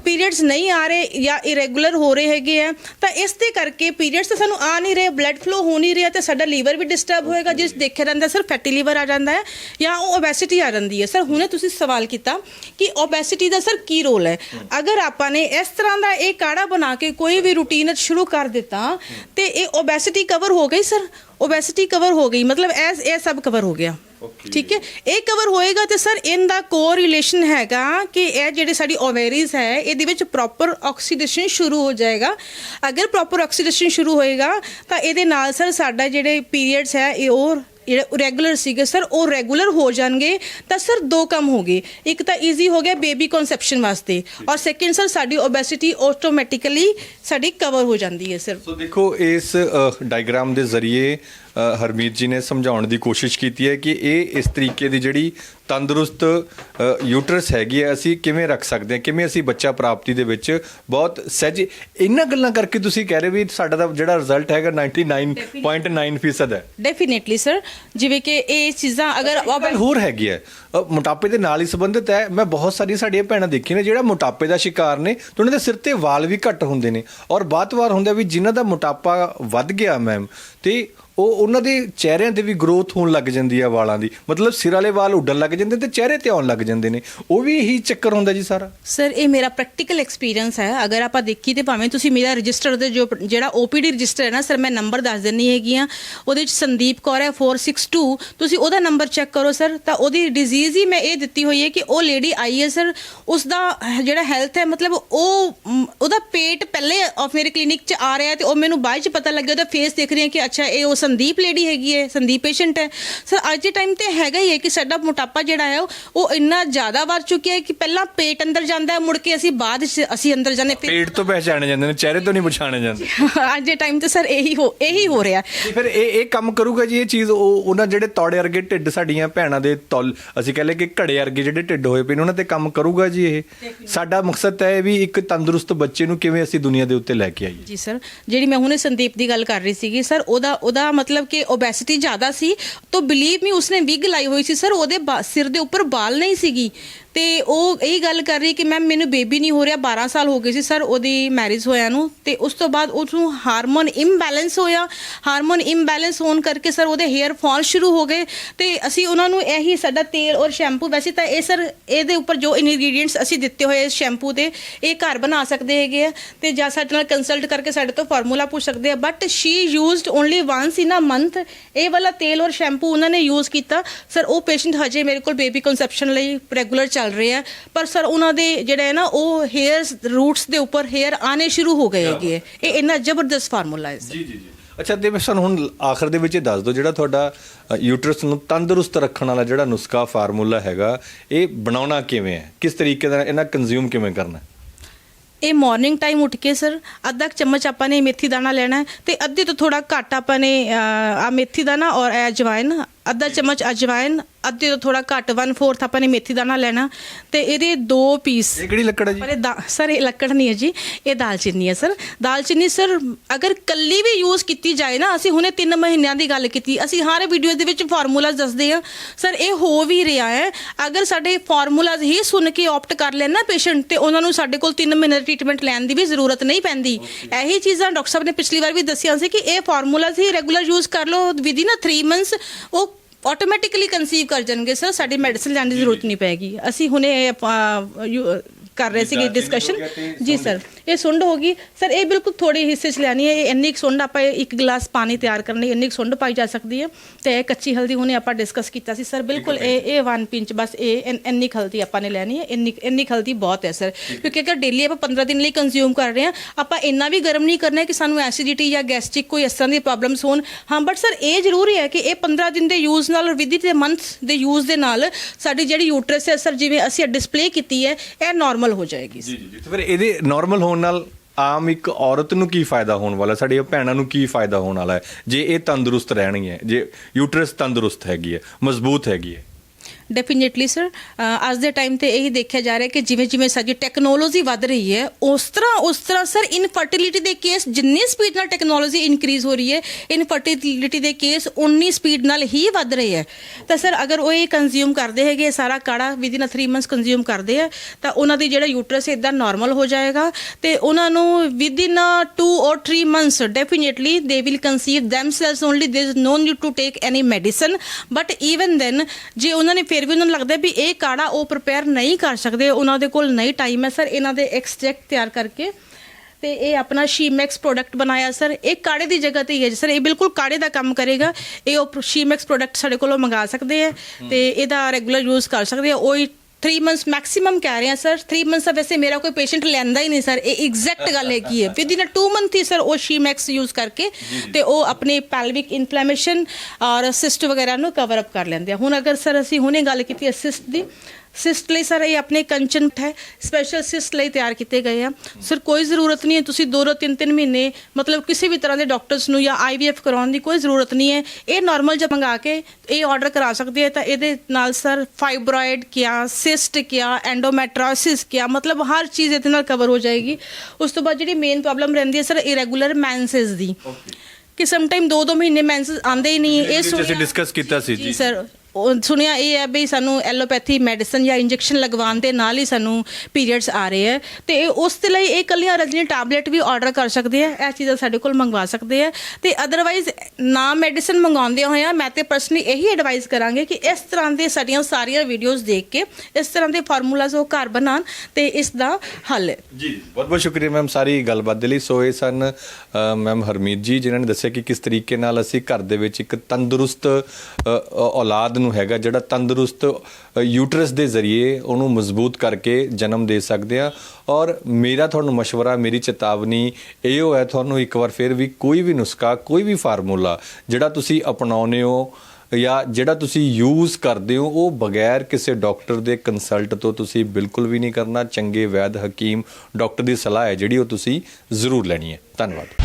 ਪੀਰੀਅਡਸ ਨਹੀਂ ਆ ਰਹੇ ਜਾਂ ਇਰੈਗੂਲਰ ਹੋ ਰਹੇ ਹੈਗੇ ਆ, ਤਾਂ ਇਸ ਦੇ ਕਰਕੇ ਪੀਰੀਅਡਸ ਤਾਂ ਸਾਨੂੰ ਆ ਨਹੀਂ ਰਹੇ ਬਲੱਡ ਫਲੋ ਹੋ ਨਹੀਂ ਰਿਹਾ ਤੇ ਸਾਡਾ ਲੀਵਰ ਵੀ ਡਿਸਟਰਬ ਹੋਏਗਾ, ਜਿਸ ਦੇਖਿਆ ਜਾਂਦਾ ਸਰ ਫੈਟੀ ਲੀਵਰ ਆ ਜਾਂਦਾ ਹੈ ਜਾਂ ਉਹ ਓਬੈਸਿਟੀ ਆ ਜਾਂਦੀ ਹੈ। ਸਰ ਹੁਣੇ ਤੁਸੀਂ ਸਵਾਲ ਕੀਤਾ ਕਿ ਓਬੈਸਿਟੀ ਦਾ ਸਰ ਕੀ ਰੋਲ ਹੈ? ਅਗਰ ਆਪਾਂ ਨੇ ਇਸ ਤਰ੍ਹਾਂ ਦਾ ਇਹ ਕਾੜਾ ਬਣਾ ਕੇ ਕੋਈ ਵੀ ਰੂਟੀਨ ਸ਼ੁਰੂ ਕਰ ਦਿੱਤਾ ਤੇ ਇਹ ਓਬੈਸਿਟੀ ਕਵਰ ਹੋ ਗਈ ਸਰ? ਓਬੈਸਿਟੀ ਕਵਰ ਹੋ ਗਈ, ਮਤਲਬ ਐਸ ਇਹ ਸਭ ਕਵਰ ਹੋ ਗਿਆ। ਠੀਕ ਹੈ? ਇਹ ਕਵਰ ਹੋਏਗਾ ਤੇ ਸਰ ਇਨ ਦਾ ਕੋਰਿਲੇਸ਼ਨ ਹੈਗਾ ਕਿ ਇਹ ਜਿਹੜੇ ਸਾਡੀ ਓਵੈਰੀਜ਼ ਹੈ ਇਹਦੇ ਵਿੱਚ ਪ੍ਰੋਪਰ ਆਕਸੀਡੇਸ਼ਨ ਸ਼ੁਰੂ ਹੋ ਜਾਏਗਾ। ਅਗਰ ਪ੍ਰੋਪਰ ਆਕਸੀਡੇਸ਼ਨ ਸ਼ੁਰੂ ਹੋਏਗਾ ਤਾਂ ਇਹਦੇ ਨਾਲ ਸਰ ਸਾਡਾ ਜਿਹੜੇ ਪੀਰੀਅਡਸ ਹੈ ਇਹ ਉਹ ਜਿਹੜੇ ਰੈਗੂਲਰ ਸੀਗੇ ਸਰ ਉਹ ਰੈਗੂਲਰ ਹੋ ਜਾਣਗੇ। ਤਾਂ ਸਰ ਦੋ ਕੰਮ ਹੋ ਗਏ। ਇੱਕ ਤਾਂ ਈਜ਼ੀ ਹੋ ਗਿਆ ਬੇਬੀ ਕਨਸੈਪਸ਼ਨ ਵਾਸਤੇ ਔਰ ਸੈਕਿੰਡ ਸਰ ਸਾਡੀ ਓਬੈਸਿਟੀ ਆਟੋਮੈਟਿਕਲੀ ਸਾਡੀ ਕਵਰ ਹੋ ਜਾਂਦੀ ਹੈ ਸਰ ਸੋ ਦੇਖੋ ਇਸ ਡਾਇਗਰਾਮ ਦੇ ਜ਼ਰੀਏ ਹਰਮੀਤ ਜੀ ਨੇ ਸਮਝਾਉਣ ਦੀ ਕੋਸ਼ਿਸ਼ ਕੀਤੀ ਹੈ ਕਿ ਇਹ ਇਸ ਤਰੀਕੇ ਦੀ ਜਿਹੜੀ ਤੰਦਰੁਸਤ ਯੂਟਰਸ ਹੈਗੀ ਹੈ ਅਸੀਂ ਕਿਵੇਂ ਰੱਖ ਸਕਦੇ ਹਾਂ ਕਿਵੇਂ ਅਸੀਂ ਬੱਚਾ ਪ੍ਰਾਪਤੀ ਦੇ ਵਿੱਚ ਬਹੁਤ ਸਹਿਜ। ਇਹਨਾਂ ਗੱਲਾਂ ਕਰਕੇ ਤੁਸੀਂ ਕਹਿ ਰਹੇ ਵੀ ਸਾਡਾ ਤਾਂ ਜਿਹੜਾ ਰਿਜ਼ਲਟ ਹੈਗਾ 99.9% ਹੈ। ਡੈਫੀਨੇਟਲੀ ਸਰ ਜਿਵੇਂ ਕਿ ਇਹ ਚੀਜ਼ਾਂ ਅਗਰ ਹੋਰ ਹੈਗੀ ਹੈ। ਮੋਟਾਪੇ ਦੇ ਨਾਲ ਹੀ ਸੰਬੰਧਿਤ ਹੈ। ਮੈਂ ਬਹੁਤ ਸਾਰੀਆਂ ਸਾਡੀਆਂ ਭੈਣਾਂ ਦੇਖੀਆਂ ਨੇ ਜਿਹੜਾ ਮੋਟਾਪੇ ਦਾ ਸ਼ਿਕਾਰ ਨੇ ਤੇ ਉਹਨਾਂ ਦੇ ਸਿਰ ਤੇ ਵਾਲ ਵੀ ਘੱਟ ਹੁੰਦੇ ਨੇ। ਔਰ ਬਾਤ-ਵਾਰ ਹੁੰਦਾ ਵੀ ਜਿਨ੍ਹਾਂ ਦਾ ਮੋਟਾਪਾ ਵੱਧ ਗਿਆ ਮੈਮ ਤੇ ਉਹ ਉਹਨਾਂ ਦੇ ਚਿਹਰਿਆਂ ਤੇ ਵੀ ਗਰੋਥ ਹੋਣ ਲੱਗ ਜਾਂਦੀ ਹੈ ਵਾਲਾਂ ਦੀ। ਮਤਲਬ ਸਿਰ ਵਾਲੇ ਵਾਲ ਉੱਡਣ ਲੱਗ ਜਾਂਦੇ ਤੇ ਚਿਹਰੇ ਤੇ ਆਉਣ ਲੱਗ ਜਾਂਦੇ ਨੇ। ਉਹ ਵੀ ਇਹੀ ਚੱਕਰ ਹੁੰਦਾ ਜੀ ਸਾਰਾ। ਸਰ ਇਹ ਮੇਰਾ ਪ੍ਰੈਕਟੀਕਲ ਐਕਸਪੀਰੀਅੰਸ ਹੈ। ਅਗਰ ਆਪਾਂ ਦੇਖੀ ਤੇ ਭਾਵੇਂ ਤੁਸੀਂ ਮੇਰਾ ਰਜਿਸਟਰ ਦੇ ਜੋ ਜਿਹੜਾ OPD ਰਜਿਸਟਰ ਹੈ ਨਾ ਸਰ ਮੈਂ ਨੰਬਰ ਦੱਸ ਦਿੰਨੀ ਹੈਗੀ ਆ ਉਹਦੇ ਵਿੱਚ ਸੰਦੀਪ ਕੌਰ ਹੈ 462 ਤੁਸੀਂ ਉਹਦਾ ਨੰਬਰ ਚੈੱਕ ਕਰੋ ਸਰ ਤਾਂ ਉਹਦੀ ਡਿਜ਼ੀਜ਼ ਹੀ ਮੈਂ ਇਹ ਦਿੱਤੀ ਹੋਈ ਹੈ ਕਿ ਉਹ ਲੇਡੀ ਆਈ ਹੈ ਸਰ ਉਸ ਦਾ ਜਿਹੜਾ ਹੈਲਥ ਹੈ, ਮਤਲਬ ਉਹ ਉਹਦਾ ਪੇਟ ਪਹਿਲੇ ਆਫ ਮੇਰੇ ਕਲੀਨਿਕ 'ਚ ਆ ਰਿਹਾ ਤੇ ਉਹ ਮੈਨੂੰ ਬਾਅਦ 'ਚ ਪਤਾ ਲੱਗਿਆ, ਉਹਦਾ ਫੇਸ ਦੇਖ ਰਹੀ ਹਾਂ ਕਿ ਅੱਛਾ, ਇਹ ਉਹ ਸੰਦੀਪ ਲੇਡੀ ਹੈਗੀ ਹੈ ਸੰਦੀਪ ਪੇਸ਼ੈਂਟ ਹੈ। ਸਰ ਅੱਜ ਦੇ ਟਾਈਮ ਤੇ ਹੈਗਾ ਹੀ ਹੈ ਕਿ ਸਾਡਾ ਮੋਟਾਪਾ ਜਿਹੜਾ ਹੈ ਉਹ ਇੰਨਾ ਜ਼ਿਆਦਾ ਵੱਧ ਚੁੱਕਿਆ ਹੈ ਕਿ ਪਹਿਲਾਂ ਪੇਟ ਅੰਦਰ ਜਾਂਦਾ ਹੈ ਮੁੜ ਕੇ ਅਸੀਂ ਬਾਅਦ 'ਚ ਅਸੀਂ ਅੰਦਰ ਜਾਂਦੇ ਫਿਰ ਪੇਟ ਤੋਂ ਪਹਿਚਾਣੇ ਜਾਂਦੇ ਨੇ ਚਿਹਰੇ ਤੋਂ ਨਹੀਂ ਪਛਾਣੇ ਜਾਂਦੇ। [laughs] ਅੱਜ ਦੇ ਟਾਈਮ ਤੇ ਸਰ ਇਹੀ ਹੋ ਇਹੀ ਹੋ ਰਿਹਾ ਫਿਰ ਇਹ ਇਹ ਕੰਮ ਕਰੂਗਾ ਜੀ ਇਹ ਚੀਜ਼ ਉਹ ਉਹਨਾਂ ਜਿਹੜੇ ਤੌੜੇ ਵਰਗੇ ਢਿੱਡ ਸਾਡੀਆਂ ਭੈਣਾਂ ਦੇ ਤੌਲ ਅਸੀਂ ਕਹ ਲਏ ਕਿ ਘੜੇ ਵਰਗੇ ਜਿਹੜੇ ਢਿੱਡ ਹੋਏ ਪਏ ਨੇ ਉਹਨਾਂ ਤੇ ਕੰਮ ਕਰੂਗਾ ਜੀ ਇਹ। ਸਾਡਾ ਮਕਸਦ ਇਹ ਵੀ ਇੱਕ ਤੰਦਰੁਸਤ ਬੱਚੇ ਨੂੰ ਕਿਵੇਂ ਅਸੀਂ ਦੁਨੀਆ ਦੇ ਉੱਤੇ ਲੈ ਕੇ ਆਈਏ। ਜੀ ਸਰ ਜਿਹੜੀ ਮੈਂ ਹੁਣੇ ਸੰਦੀਪ ਦੀ ਗੱਲ ਕਰ ਰਹੀ ਸੀਗੀ ਸਰ ਉਹਦਾ ਉਹਦਾ ਮਤਲਬ ਕਿ ਓਬੈਸਿਟੀ ਜ਼ਿਆਦਾ ਸੀ, ਤਾਂ ਬਿਲੀਵ ਮੀ ਉਸਨੇ ਵਿਗ ਲਾਈ ਹੋਈ ਸੀ ਸਰ ਉਹਦੇ ਬਾ- ਸਿਰ ਦੇ ਉੱਪਰ ਬਾਲ ਨਹੀਂ ਸੀਗੀ। ਤੇ ਉਹ ਇਹ ਗੱਲ ਕਰ ਰਹੀ ਕਿ ਮੈਮ ਮੈਨੂੰ ਬੇਬੀ ਨਹੀਂ ਹੋ ਰਿਹਾ 12 ਸਾਲ ਹੋ ਗਏ ਸੀ ਸਰ ਉਹਦੀ ਮੈਰਿਜ ਹੋਇਆ ਨੂੰ ਤੇ ਉਸ ਤੋਂ ਬਾਅਦ ਉਸਨੂੰ ਹਾਰਮੋਨ ਇੰਬੈਲੈਂਸ ਹੋਇਆ। ਹਾਰਮੋਨ ਇੰਬੈਲੈਂਸ ਹੋਣ ਕਰਕੇ ਸਰ ਉਹਦੇ ਹੇਅਰ ਫਾਲ ਸ਼ੁਰੂ ਹੋ ਗਏ ਤੇ ਅਸੀਂ ਉਹਨਾਂ ਨੂੰ ਇਹੀ ਸਾਡਾ ਤੇਲ ਔਰ ਸ਼ੈਂਪੂ ਵੈਸੇ ਤਾਂ ਇਹ ਸਰ ਇਹਦੇ ਉੱਪਰ ਜੋ ਇਨਗਰੀਡੀਅੰਟਸ ਅਸੀਂ ਦਿੱਤੇ ਹੋਏ ਇਸ ਸ਼ੈਂਪੂ ਦੇ ਇਹ ਘਰ ਬਣਾ ਸਕਦੇ ਹੈਗੇ ਆ ਤੇ ਜਾਂ ਸਾਡੇ ਨਾਲ ਕੰਸਲਟ ਕਰਕੇ ਸਾਡੇ ਤੋਂ ਫਾਰਮੂਲਾ ਪੁੱਛ ਸਕਦੇ ਆ। But she used only once in a month ਇਹ ਵਾਲਾ ਤੇਲ ਔਰ ਸ਼ੈਂਪੂ ਉਹਨਾਂ ਨੇ ਯੂਜ਼ ਕੀਤਾ। ਸਰ ਉਹ ਪੇਸ਼ੈਂਟ ਹਜੇ ਮੇਰੇ ਕੋਲ ਬੇਬੀ ਕਨਸੈਪਸ਼ਨ ਲਈ ਰੈਗੂਲਰ ਚੱਲ ਰਹੇ ਆ ਪਰ ਸਰ ਉਹਨਾਂ ਦੇ ਜਿਹੜੇ ਹੈ ਨਾ ਉਹ ਹੇਅਰਸ ਰੂਟਸ ਦੇ ਉੱਪਰ ਹੇਅਰ ਆਨੇ ਸ਼ੁਰੂ ਹੋ ਗਏ ਹੈਗੇ। ਇਹ ਇੰਨਾ ਜ਼ਬਰਦਸਤ ਫਾਰਮੂਲਾ ਹੈ। ਜੀ ਜੀ ਜੀ ਅੱਛਾ ਤੇ ਮੈਂ ਸਾਨੂੰ ਹੁਣ ਆਖਰ ਦੇ ਵਿੱਚ ਇਹ ਦੱਸ ਦਿਓ ਜਿਹੜਾ ਤੁਹਾਡਾ ਯੂਟਰਸ ਨੂੰ ਤੰਦਰੁਸਤ ਰੱਖਣ ਵਾਲਾ ਜਿਹੜਾ ਨੁਸਖਾ ਫਾਰਮੂਲਾ ਹੈਗਾ ਇਹ ਬਣਾਉਣਾ ਕਿਵੇਂ ਹੈ ਕਿਸ ਤਰੀਕੇ ਨਾਲ ਇਹਨਾਂ ਕੰਜ਼ਿਊਮ ਕਿਵੇਂ ਕਰਨਾ? ਇਹ ਮਾਰਨਿੰਗ ਟਾਈਮ ਉੱਠ ਕੇ ਸਰ ਅੱਧਾ ਚਮਚ ਆਪਾਂ ਨੇ ਮੇਥੀ ਦਾਣਾ ਲੈਣਾ ਹੈ ਤੇ ਅੱਧੇ ਤੋਂ ਥੋੜਾ ਘੱਟ ਆਪਾਂ ਨੇ ਆ ਮੇਥੀ ਦਾਣਾ ਔਰ ਅਜਵਾਇਨ ਅੱਧਾ ਚਮਚ ਅਜਵਾਇਨ ਅੱਧੇ ਤੋਂ ਥੋੜਾ ਘੱਟ 1/4 ਆਪਾਂ ਨੇ ਮੇਥੀ ਦਾਣਾ ਲੈਣਾ। ਤੇ ਇਹਦੇ ਦੋ ਪੀਸ ਇਹ ਕਿਹੜੀ ਲੱਕੜ ਹੈ ਜੀ? ਪਰ ਇਹ ਦਾ- ਸਰ ਇਹ ਲੱਕੜ ਨਹੀਂ ਹੈ ਜੀ ਇਹ ਦਾਲਚੀਨੀ ਹੈ ਸਰ। ਦਾਲਚੀਨੀ ਸਰ ਅਗਰ ਕੱਲੀ ਵੀ ਯੂਜ਼ ਕੀਤੀ ਜਾਏ ਨਾ ਅਸੀਂ ਹੁਣੇ 3 ਮਹੀਨਿਆਂ ਦੀ ਗੱਲ ਕੀਤੀ। ਅਸੀਂ ਹਰ ਵੀਡੀਓ ਦੇ ਵਿੱਚ ਫਾਰਮੂਲਾਜ਼ ਦੱਸਦੇ ਹਾਂ। ਸਰ ਇਹ ਹੋ ਵੀ ਰਿਹਾ ਹੈ। ਅਗਰ ਸਾਡੇ ਫਾਰਮੂਲਾਜ਼ ਹੀ ਸੁਣ ਕੇ ਆਪਟ ਕਰ ਲੈਣ ਨਾ ਪੇਸ਼ੈਂਟ ਤੇ ਉਹਨਾਂ ਨੂੰ ਸਾਡੇ ਕੋਲ 3 ਮਹੀਨੇ ਦੀ ਟ੍ਰੀਟਮੈਂਟ ਲੈਣ ਦੀ ਵੀ ਜ਼ਰੂਰਤ ਨਹੀਂ ਪੈਂਦੀ। ਇਹੀ ਚੀਜ਼ਾਂ ਡਾਕਟਰ ਸਾਹਿਬ ਨੇ ਪਿਛਲੀ ਵਾਰ ਵੀ ਦੱਸਿਆ ਸੀ ਕਿ ਇਹ ਫਾਰਮੂਲਾਜ਼ ਹੀ ਰੈਗੂਲਰ ਯੂਜ਼ ਕਰ ਲਓ ਵਿਦਿਨ ਨਾ 3 ਮੰਥਸ ਉਹ ਆਟੋਮੈਟਿਕਲੀ ਕਨਸੀਵ ਕਰ ਜਾਣਗੇ ਸਰ ਸਾਡੀ ਮੈਡੀਸਨ ਲੈਣ ਦੀ ਜ਼ਰੂਰਤ ਨਹੀਂ ਪੈਗੀ ਅਸੀਂ ਹੁਣੇ ਆਪਾਂ, ਕਰ ਰਹੇ ਸੀਗੇ ਡਿਸਕਸ਼ਨ ਜੀ ਸਰ ਇਹ ਸੁੰਡ ਹੋ ਗਈ। ਸਰ ਇਹ ਬਿਲਕੁਲ ਥੋੜੀ ਹਿੱਸੇ ਚ ਲੈਣੀ ਹੈ। ਇਹ ਇੰਨੀ ਸੁੰਡ ਆਪਾਂ ਇੱਕ ਗਲਾਸ ਪਾਣੀ ਤਿਆਰ ਕਰਨ ਲਈ ਇੰਨੀ ਸੁੰਡ ਪਾਈ ਜਾ ਸਕਦੀ ਹੈ। ਤੇ ਇਹ ਕੱਚੀ ਹਲਦੀ ਹੁਣੇ ਆਪਾਂ ਡਿਸਕਸ ਕੀਤਾ ਸੀ। ਸਰ ਬਿਲਕੁਲ ਇਹ ਇਹ 1 ਪਿੰਚ ਬਸ ਇਹ ਇਨ- ਹਲਦੀ ਆਪਾਂ ਨੇ ਲੈਣੀ ਹੈ। ਇੰਨੀ ਇੰਨੀ ਹਲਦੀ ਬਹੁਤ ਹੈ ਸਰ। ਕਿਉਂਕਿ ਅਗਰ ਡੇਲੀ ਆਪਾਂ 15 ਦਿਨ ਲਈ ਕੰਜ਼ਿਊਮ ਕਰ ਰਹੇ ਹਾਂ ਆਪਾਂ ਇੰਨਾ ਵੀ ਗਰਮ ਨਹੀਂ ਕਰਨਾ ਕਿ ਸਾਨੂੰ ਐਸਿਡਿਟੀ ਜਾਂ ਗੈਸਟ੍ਰਿਕ ਕੋਈ ਇਸ ਤਰ੍ਹਾਂ ਦੀ ਪ੍ਰੋਬਲਮਸ ਹੋਣ। ਹਾਂ ਬਟ ਸਰ ਇਹ ਜ਼ਰੂਰੀ ਹੈ ਕਿ ਇਹ 15 ਦਿਨ ਦੇ ਯੂਜ਼ ਨਾਲ ਔਰ ਵਿਦਿਨ ਦੇ ਮੰਥ ਦੇ ਯੂਜ਼ ਦੇ ਨਾਲ ਸਾਡੀ ਜਿਹੜੀ ਯੂਟਰਸ ਹੈ ਸਰ ਜਿਵੇਂ ਅਸੀਂ ਡਿਸਪਲੇ ਕੀਤੀ ਹੈ ਇਹ ਨਾਰਮਲ ਹੋ ਜਾਏਗੀ ਜੀ ਜੀ ਤੇ ਫਿਰ ਇਹਦੇ ਨਾਰਮਲ ਹੋਣ ਨਾਲ ਆਮ ਇੱਕ ਔਰਤ ਨੂੰ ਕੀ ਫਾਇਦਾ ਹੋਣ ਵਾਲਾ? ਸਾਡੀਆਂ ਭੈਣਾਂ ਨੂੰ ਕੀ ਫਾਇਦਾ ਹੋਣ ਵਾਲਾ ਹੈ? ਜੇ ਇਹ ਤੰਦਰੁਸਤ ਰਹਿਣਗੀਆਂ, ਜੇ ਯੂਟਰਸ ਤੰਦਰੁਸਤ ਹੈਗੀ ਹੈ, ਮਜ਼ਬੂਤ ਹੈਗੀ ਹੈ ਡੈਫੀਨਿਟਲੀ ਸਰ uh, ਅੱਜ ਦੇ ਟਾਈਮ ਤੇ ਇਹੀ ਦੇਖਿਆ ਜਾ ਰਿਹਾ ਕਿ ਜਿਵੇਂ ਜਿਵੇਂ ਸਾਡੀ ਟੈਕਨੋਲੋਜੀ ਵੱਧ ਰਹੀ ਹੈ, ਉਸ ਤਰ੍ਹਾਂ ਉਸ ਤਰ੍ਹਾਂ ਸਰ ਇਨਫਰਟੀਲਿਟੀ ਦੇ ਕੇਸ ਜਿੰਨੀ ਸਪੀਡ ਨਾਲ ਟੈਕਨੋਲੋਜੀ ਇਨਕਰੀਜ਼ ਹੋ ਰਹੀ ਹੈ ਇਨਫਰਟੀਲਿਟੀ ਦੇ ਕੇਸ ਉਨੀ ਸਪੀਡ ਨਾਲ ਹੀ ਵੱਧ ਰਹੇ ਹੈ। ਤਾਂ ਸਰ ਅਗਰ ਉਹ ਇਹ ਕੰਜ਼ਿਊਮ ਕਰਦੇ ਹੈਗੇ, ਇਹ ਸਾਰਾ ਕਾੜਾ ਵਿਦਿਨ 3 ਮੰਥਸ ਕੰਜ਼ਿਊਮ ਕਰਦੇ ਆ ਤਾਂ ਉਹਨਾਂ ਦੀ ਜਿਹੜਾ ਯੂਟਰਸ ਹੈ ਇਦਾਂ ਨਾਰਮਲ ਹੋ ਜਾਏਗਾ ਤੇ ਉਹਨਾਂ ਨੂੰ within 2 or 3 months definitely they will conceive themselves only there is no need to take any medicine. But even then, ਜੇ ਉਹਨਾਂ ਨੇ ਫਿਰ ਵੀ ਉਹਨਾਂ ਨੂੰ ਲੱਗਦਾ ਵੀ ਇਹ ਕਾੜਾ ਉਹ ਪ੍ਰਪੇਅਰ ਨਹੀਂ ਕਰ ਸਕਦੇ, ਉਹਨਾਂ ਦੇ ਕੋਲ ਨਹੀਂ ਟਾਈਮ ਹੈ ਸਰ ਇਹਨਾਂ ਦੇ ਐਕਸਟ੍ਰੈਕਟ ਤਿਆਰ ਕਰਕੇ। ਤੇ ਇਹ ਆਪਣਾ ਸ਼ੀਮੈਕਸ ਪ੍ਰੋਡਕਟ ਬਣਾਇਆ ਸਰ ਇਹ ਕਾੜੇ ਦੀ ਜਗ੍ਹਾ ਤੇ ਹੀ ਹੈ ਜੀ ਸਰ ਇਹ ਬਿਲਕੁਲ ਕਾੜੇ ਦਾ ਕੰਮ ਕਰੇਗਾ, ਇਹ ਉਹ ਸ਼ੀਮੈਕਸ ਪ੍ਰੋਡਕਟ ਸਾਡੇ ਕੋਲੋਂ ਮੰਗਾ ਸਕਦੇ ਆ ਤੇ ਇਹਦਾ ਰੈਗੂਲਰ ਯੂਜ਼ ਕਰ ਸਕਦੇ ਆ ਉਹ 3 ਮੰਥਸ ਮੈਕਸਿਮਮ ਕਹਿ ਰਹੇ ਆ ਸਰ 3 ਮੰਥਸ ਦਾ ਵੈਸੇ ਮੇਰਾ ਕੋਈ ਪੇਸ਼ੈਂਟ ਲੈਂਦਾ ਹੀ ਨਹੀਂ ਸਰ ਇਹ ਐਗਜ਼ੈਕਟ ਗੱਲ ਹੈਗੀ ਹੈ। ਵਿਦ ਇਨ 2 ਮੰਥ ਹੀ ਸਰ ਉਹ ਸ਼ੀਮੈਕਸ ਯੂਜ਼ ਕਰਕੇ ਤੇ ਉਹ ਆਪਣੇ ਪੈਲਵਿਕ ਇਨਫਲੇਮੇਸ਼ਨ ਔਰ ਸਿਸਟ ਵਗੈਰਾ ਨੂੰ ਕਵਰ ਅਪ ਕਰ ਲੈਂਦੇ ਆ। ਹੁਣ ਅਗਰ ਸਰ ਅਸੀਂ ਹੁਣੇ ਗੱਲ ਕੀਤੀ ਹੈ ਸਿਸਟ ਦੀ ਸਿਸਟ ਲਈ ਸਰ ਇਹ ਆਪਣੇ ਕੰਚਨ ਹੈ ਸਪੈਸ਼ਲ ਸਿਸਟ ਲਈ ਤਿਆਰ ਕੀਤੇ ਗਏ ਆ। ਸਰ ਕੋਈ ਜ਼ਰੂਰਤ ਨਹੀਂ ਹੈ ਤੁਸੀਂ ਦੋ ਦੋ ਤਿੰਨ ਤਿੰਨ ਮਹੀਨੇ ਮਤਲਬ ਕਿਸੇ ਵੀ ਤਰ੍ਹਾਂ ਦੇ ਡਾਕਟਰਸ ਨੂੰ ਜਾਂ ਆਈਵੀਐਫ ਕਰਾਉਣ ਦੀ ਕੋਈ ਜ਼ਰੂਰਤ ਨਹੀਂ ਹੈ। ਇਹ ਨਾਰਮਲ ਜਿਹਾ ਮੰਗਾ ਕੇ ਇਹ ਆਰਡਰ ਕਰਾ ਸਕਦੇ ਆ ਤਾਂ ਇਹਦੇ ਨਾਲ ਸਰ ਫਾਈਬਰੋਇਡ ਕਿਆ ਸਿਸਟ ਕਿਆ ਐਂਡੋਮੈਟ੍ਰੋਸਿਸ ਕਿਆ ਮਤਲਬ ਹਰ ਚੀਜ਼ ਇਹਦੇ ਨਾਲ ਕਵਰ ਹੋ ਜਾਏਗੀ। ਉਸ ਤੋਂ ਬਾਅਦ ਜਿਹੜੀ ਮੇਨ ਪ੍ਰੋਬਲਮ ਰਹਿੰਦੀ ਹੈ ਸਰ ਇਰੈਗੂਲਰ ਮੈਂਸਸ ਦੀ। ਕਿ ਸਮ ਟਾਈਮ ਦੋ ਦੋ ਮਹੀਨੇ ਮੈਂਸਸ ਆਉਂਦੇ ਹੀ ਨਹੀਂ ਇਹ ਇਹ ਅਸੀਂ ਸੁਣਿਆ- ਡਿਸਕਸ ਕੀਤਾ ਸੀ ਜੀ ਜੀ। ਸਰ ਉਹ ਸੁਣਿਆ ਇਹ ਹੈ ਵੀ ਸਾਨੂੰ ਐਲੋਪੈਥੀ ਮੈਡੀਸਨ ਜਾਂ ਇੰਜੈਕਸ਼ਨ ਲਗਵਾਉਣ ਦੇ ਨਾਲ ਹੀ ਸਾਨੂੰ ਪੀਰੀਅਡਸ ਆ ਰਹੇ ਹੈ। ਤੇ ਇਹ ਉਸ ਦੇ ਲਈ ਇਹ ਕੱਲੀਆਂ ਰਜਨੀ ਟੈਬਲੇਟ ਵੀ ਆਰਡਰ ਕਰ ਸਕਦੇ ਆ ਇਹ ਚੀਜ਼ਾਂ ਸਾਡੇ ਕੋਲ ਮੰਗਵਾ ਸਕਦੇ ਆ ਤੇ ਅਦਰਵਾਈਜ਼ ਨਾ ਮੈਡੀਸਨ ਮੰਗਾਉਂਦੇ ਹੋਇਆ ਮੈਂ ਤੇ ਪਰਸਨਲੀ ਇਹੀ ਐਡਵਾਈਸ ਕਰਾਂਗੇ ਕਿ ਇਸ ਤਰ੍ਹਾਂ ਦੇ ਸਾਡੀਆਂ ਸਾਰੀਆਂ ਵੀਡੀਓਜ਼ ਦੇਖ ਕੇ, ਇਸ ਤਰ੍ਹਾਂ ਦੇ ਫਾਰਮੂਲਾਜ਼ ਉਹ ਘਰ ਬਣਾਉਣ ਤੇ ਇਸ ਦਾ ਹੱਲ ਹੈ। ਜੀ, ਬਹੁਤ ਬਹੁਤ ਸ਼ੁਕਰੀਆ ਮੈਮ ਸਾਰੀ ਗੱਲਬਾਤ ਦੇ ਲਈ। ਸੋ ਇਹ ਸਨ ਮੈਮ ਹਰਮੀਤ ਜੀ, ਜਿਨ੍ਹਾਂ ਨੇ ਦੱਸਿਆ ਕਿ ਕਿਸ ਤਰੀਕੇ ਨਾਲ ਅਸੀਂ ਘਰ ਦੇ ਵਿੱਚ ਇੱਕ ਤੰਦਰੁਸਤ ਔਲਾਦ ਨੂੰ ਹੈਗਾ ਜਿਹੜਾ ਤੰਦਰੁਸਤ ਯੂਟਰਸ ਦੇ ਜ਼ਰੀਏ ਉਹਨੂੰ ਮਜ਼ਬੂਤ ਕਰਕੇ ਜਨਮ ਦੇ ਸਕਦੇ ਆ। ਔਰ ਮੇਰਾ ਤੁਹਾਨੂੰ ਮਸ਼ਵਰਾ, ਮੇਰੀ ਚੇਤਾਵਨੀ ਇਹੋ ਹੈ, ਤੁਹਾਨੂੰ ਇੱਕ ਵਾਰ ਫਿਰ ਵੀ ਕੋਈ ਵੀ ਨੁਸਖਾ, ਕੋਈ ਵੀ ਫਾਰਮੂਲਾ ਜਿਹੜਾ ਤੁਸੀਂ ਅਪਣਾਉਨੇ ਹੋ ਜਾਂ ਜਿਹੜਾ ਤੁਸੀਂ ਯੂਜ਼ ਕਰਦੇ ਹੋ, ਉਹ ਬਗੈਰ ਕਿਸੇ ਡਾਕਟਰ ਦੇ ਕੰਸਲਟ ਤੋਂ ਤੁਸੀਂ ਬਿਲਕੁਲ ਵੀ ਨਹੀਂ ਕਰਨਾ। ਚੰਗੇ ਵੈਦ ਹਕੀਮ ਡਾਕਟਰ ਦੀ ਸਲਾਹ ਹੈ ਜਿਹੜੀ ਉਹ ਤੁਸੀਂ ਜ਼ਰੂਰ ਲੈਣੀ ਹੈ। ਧੰਨਵਾਦ।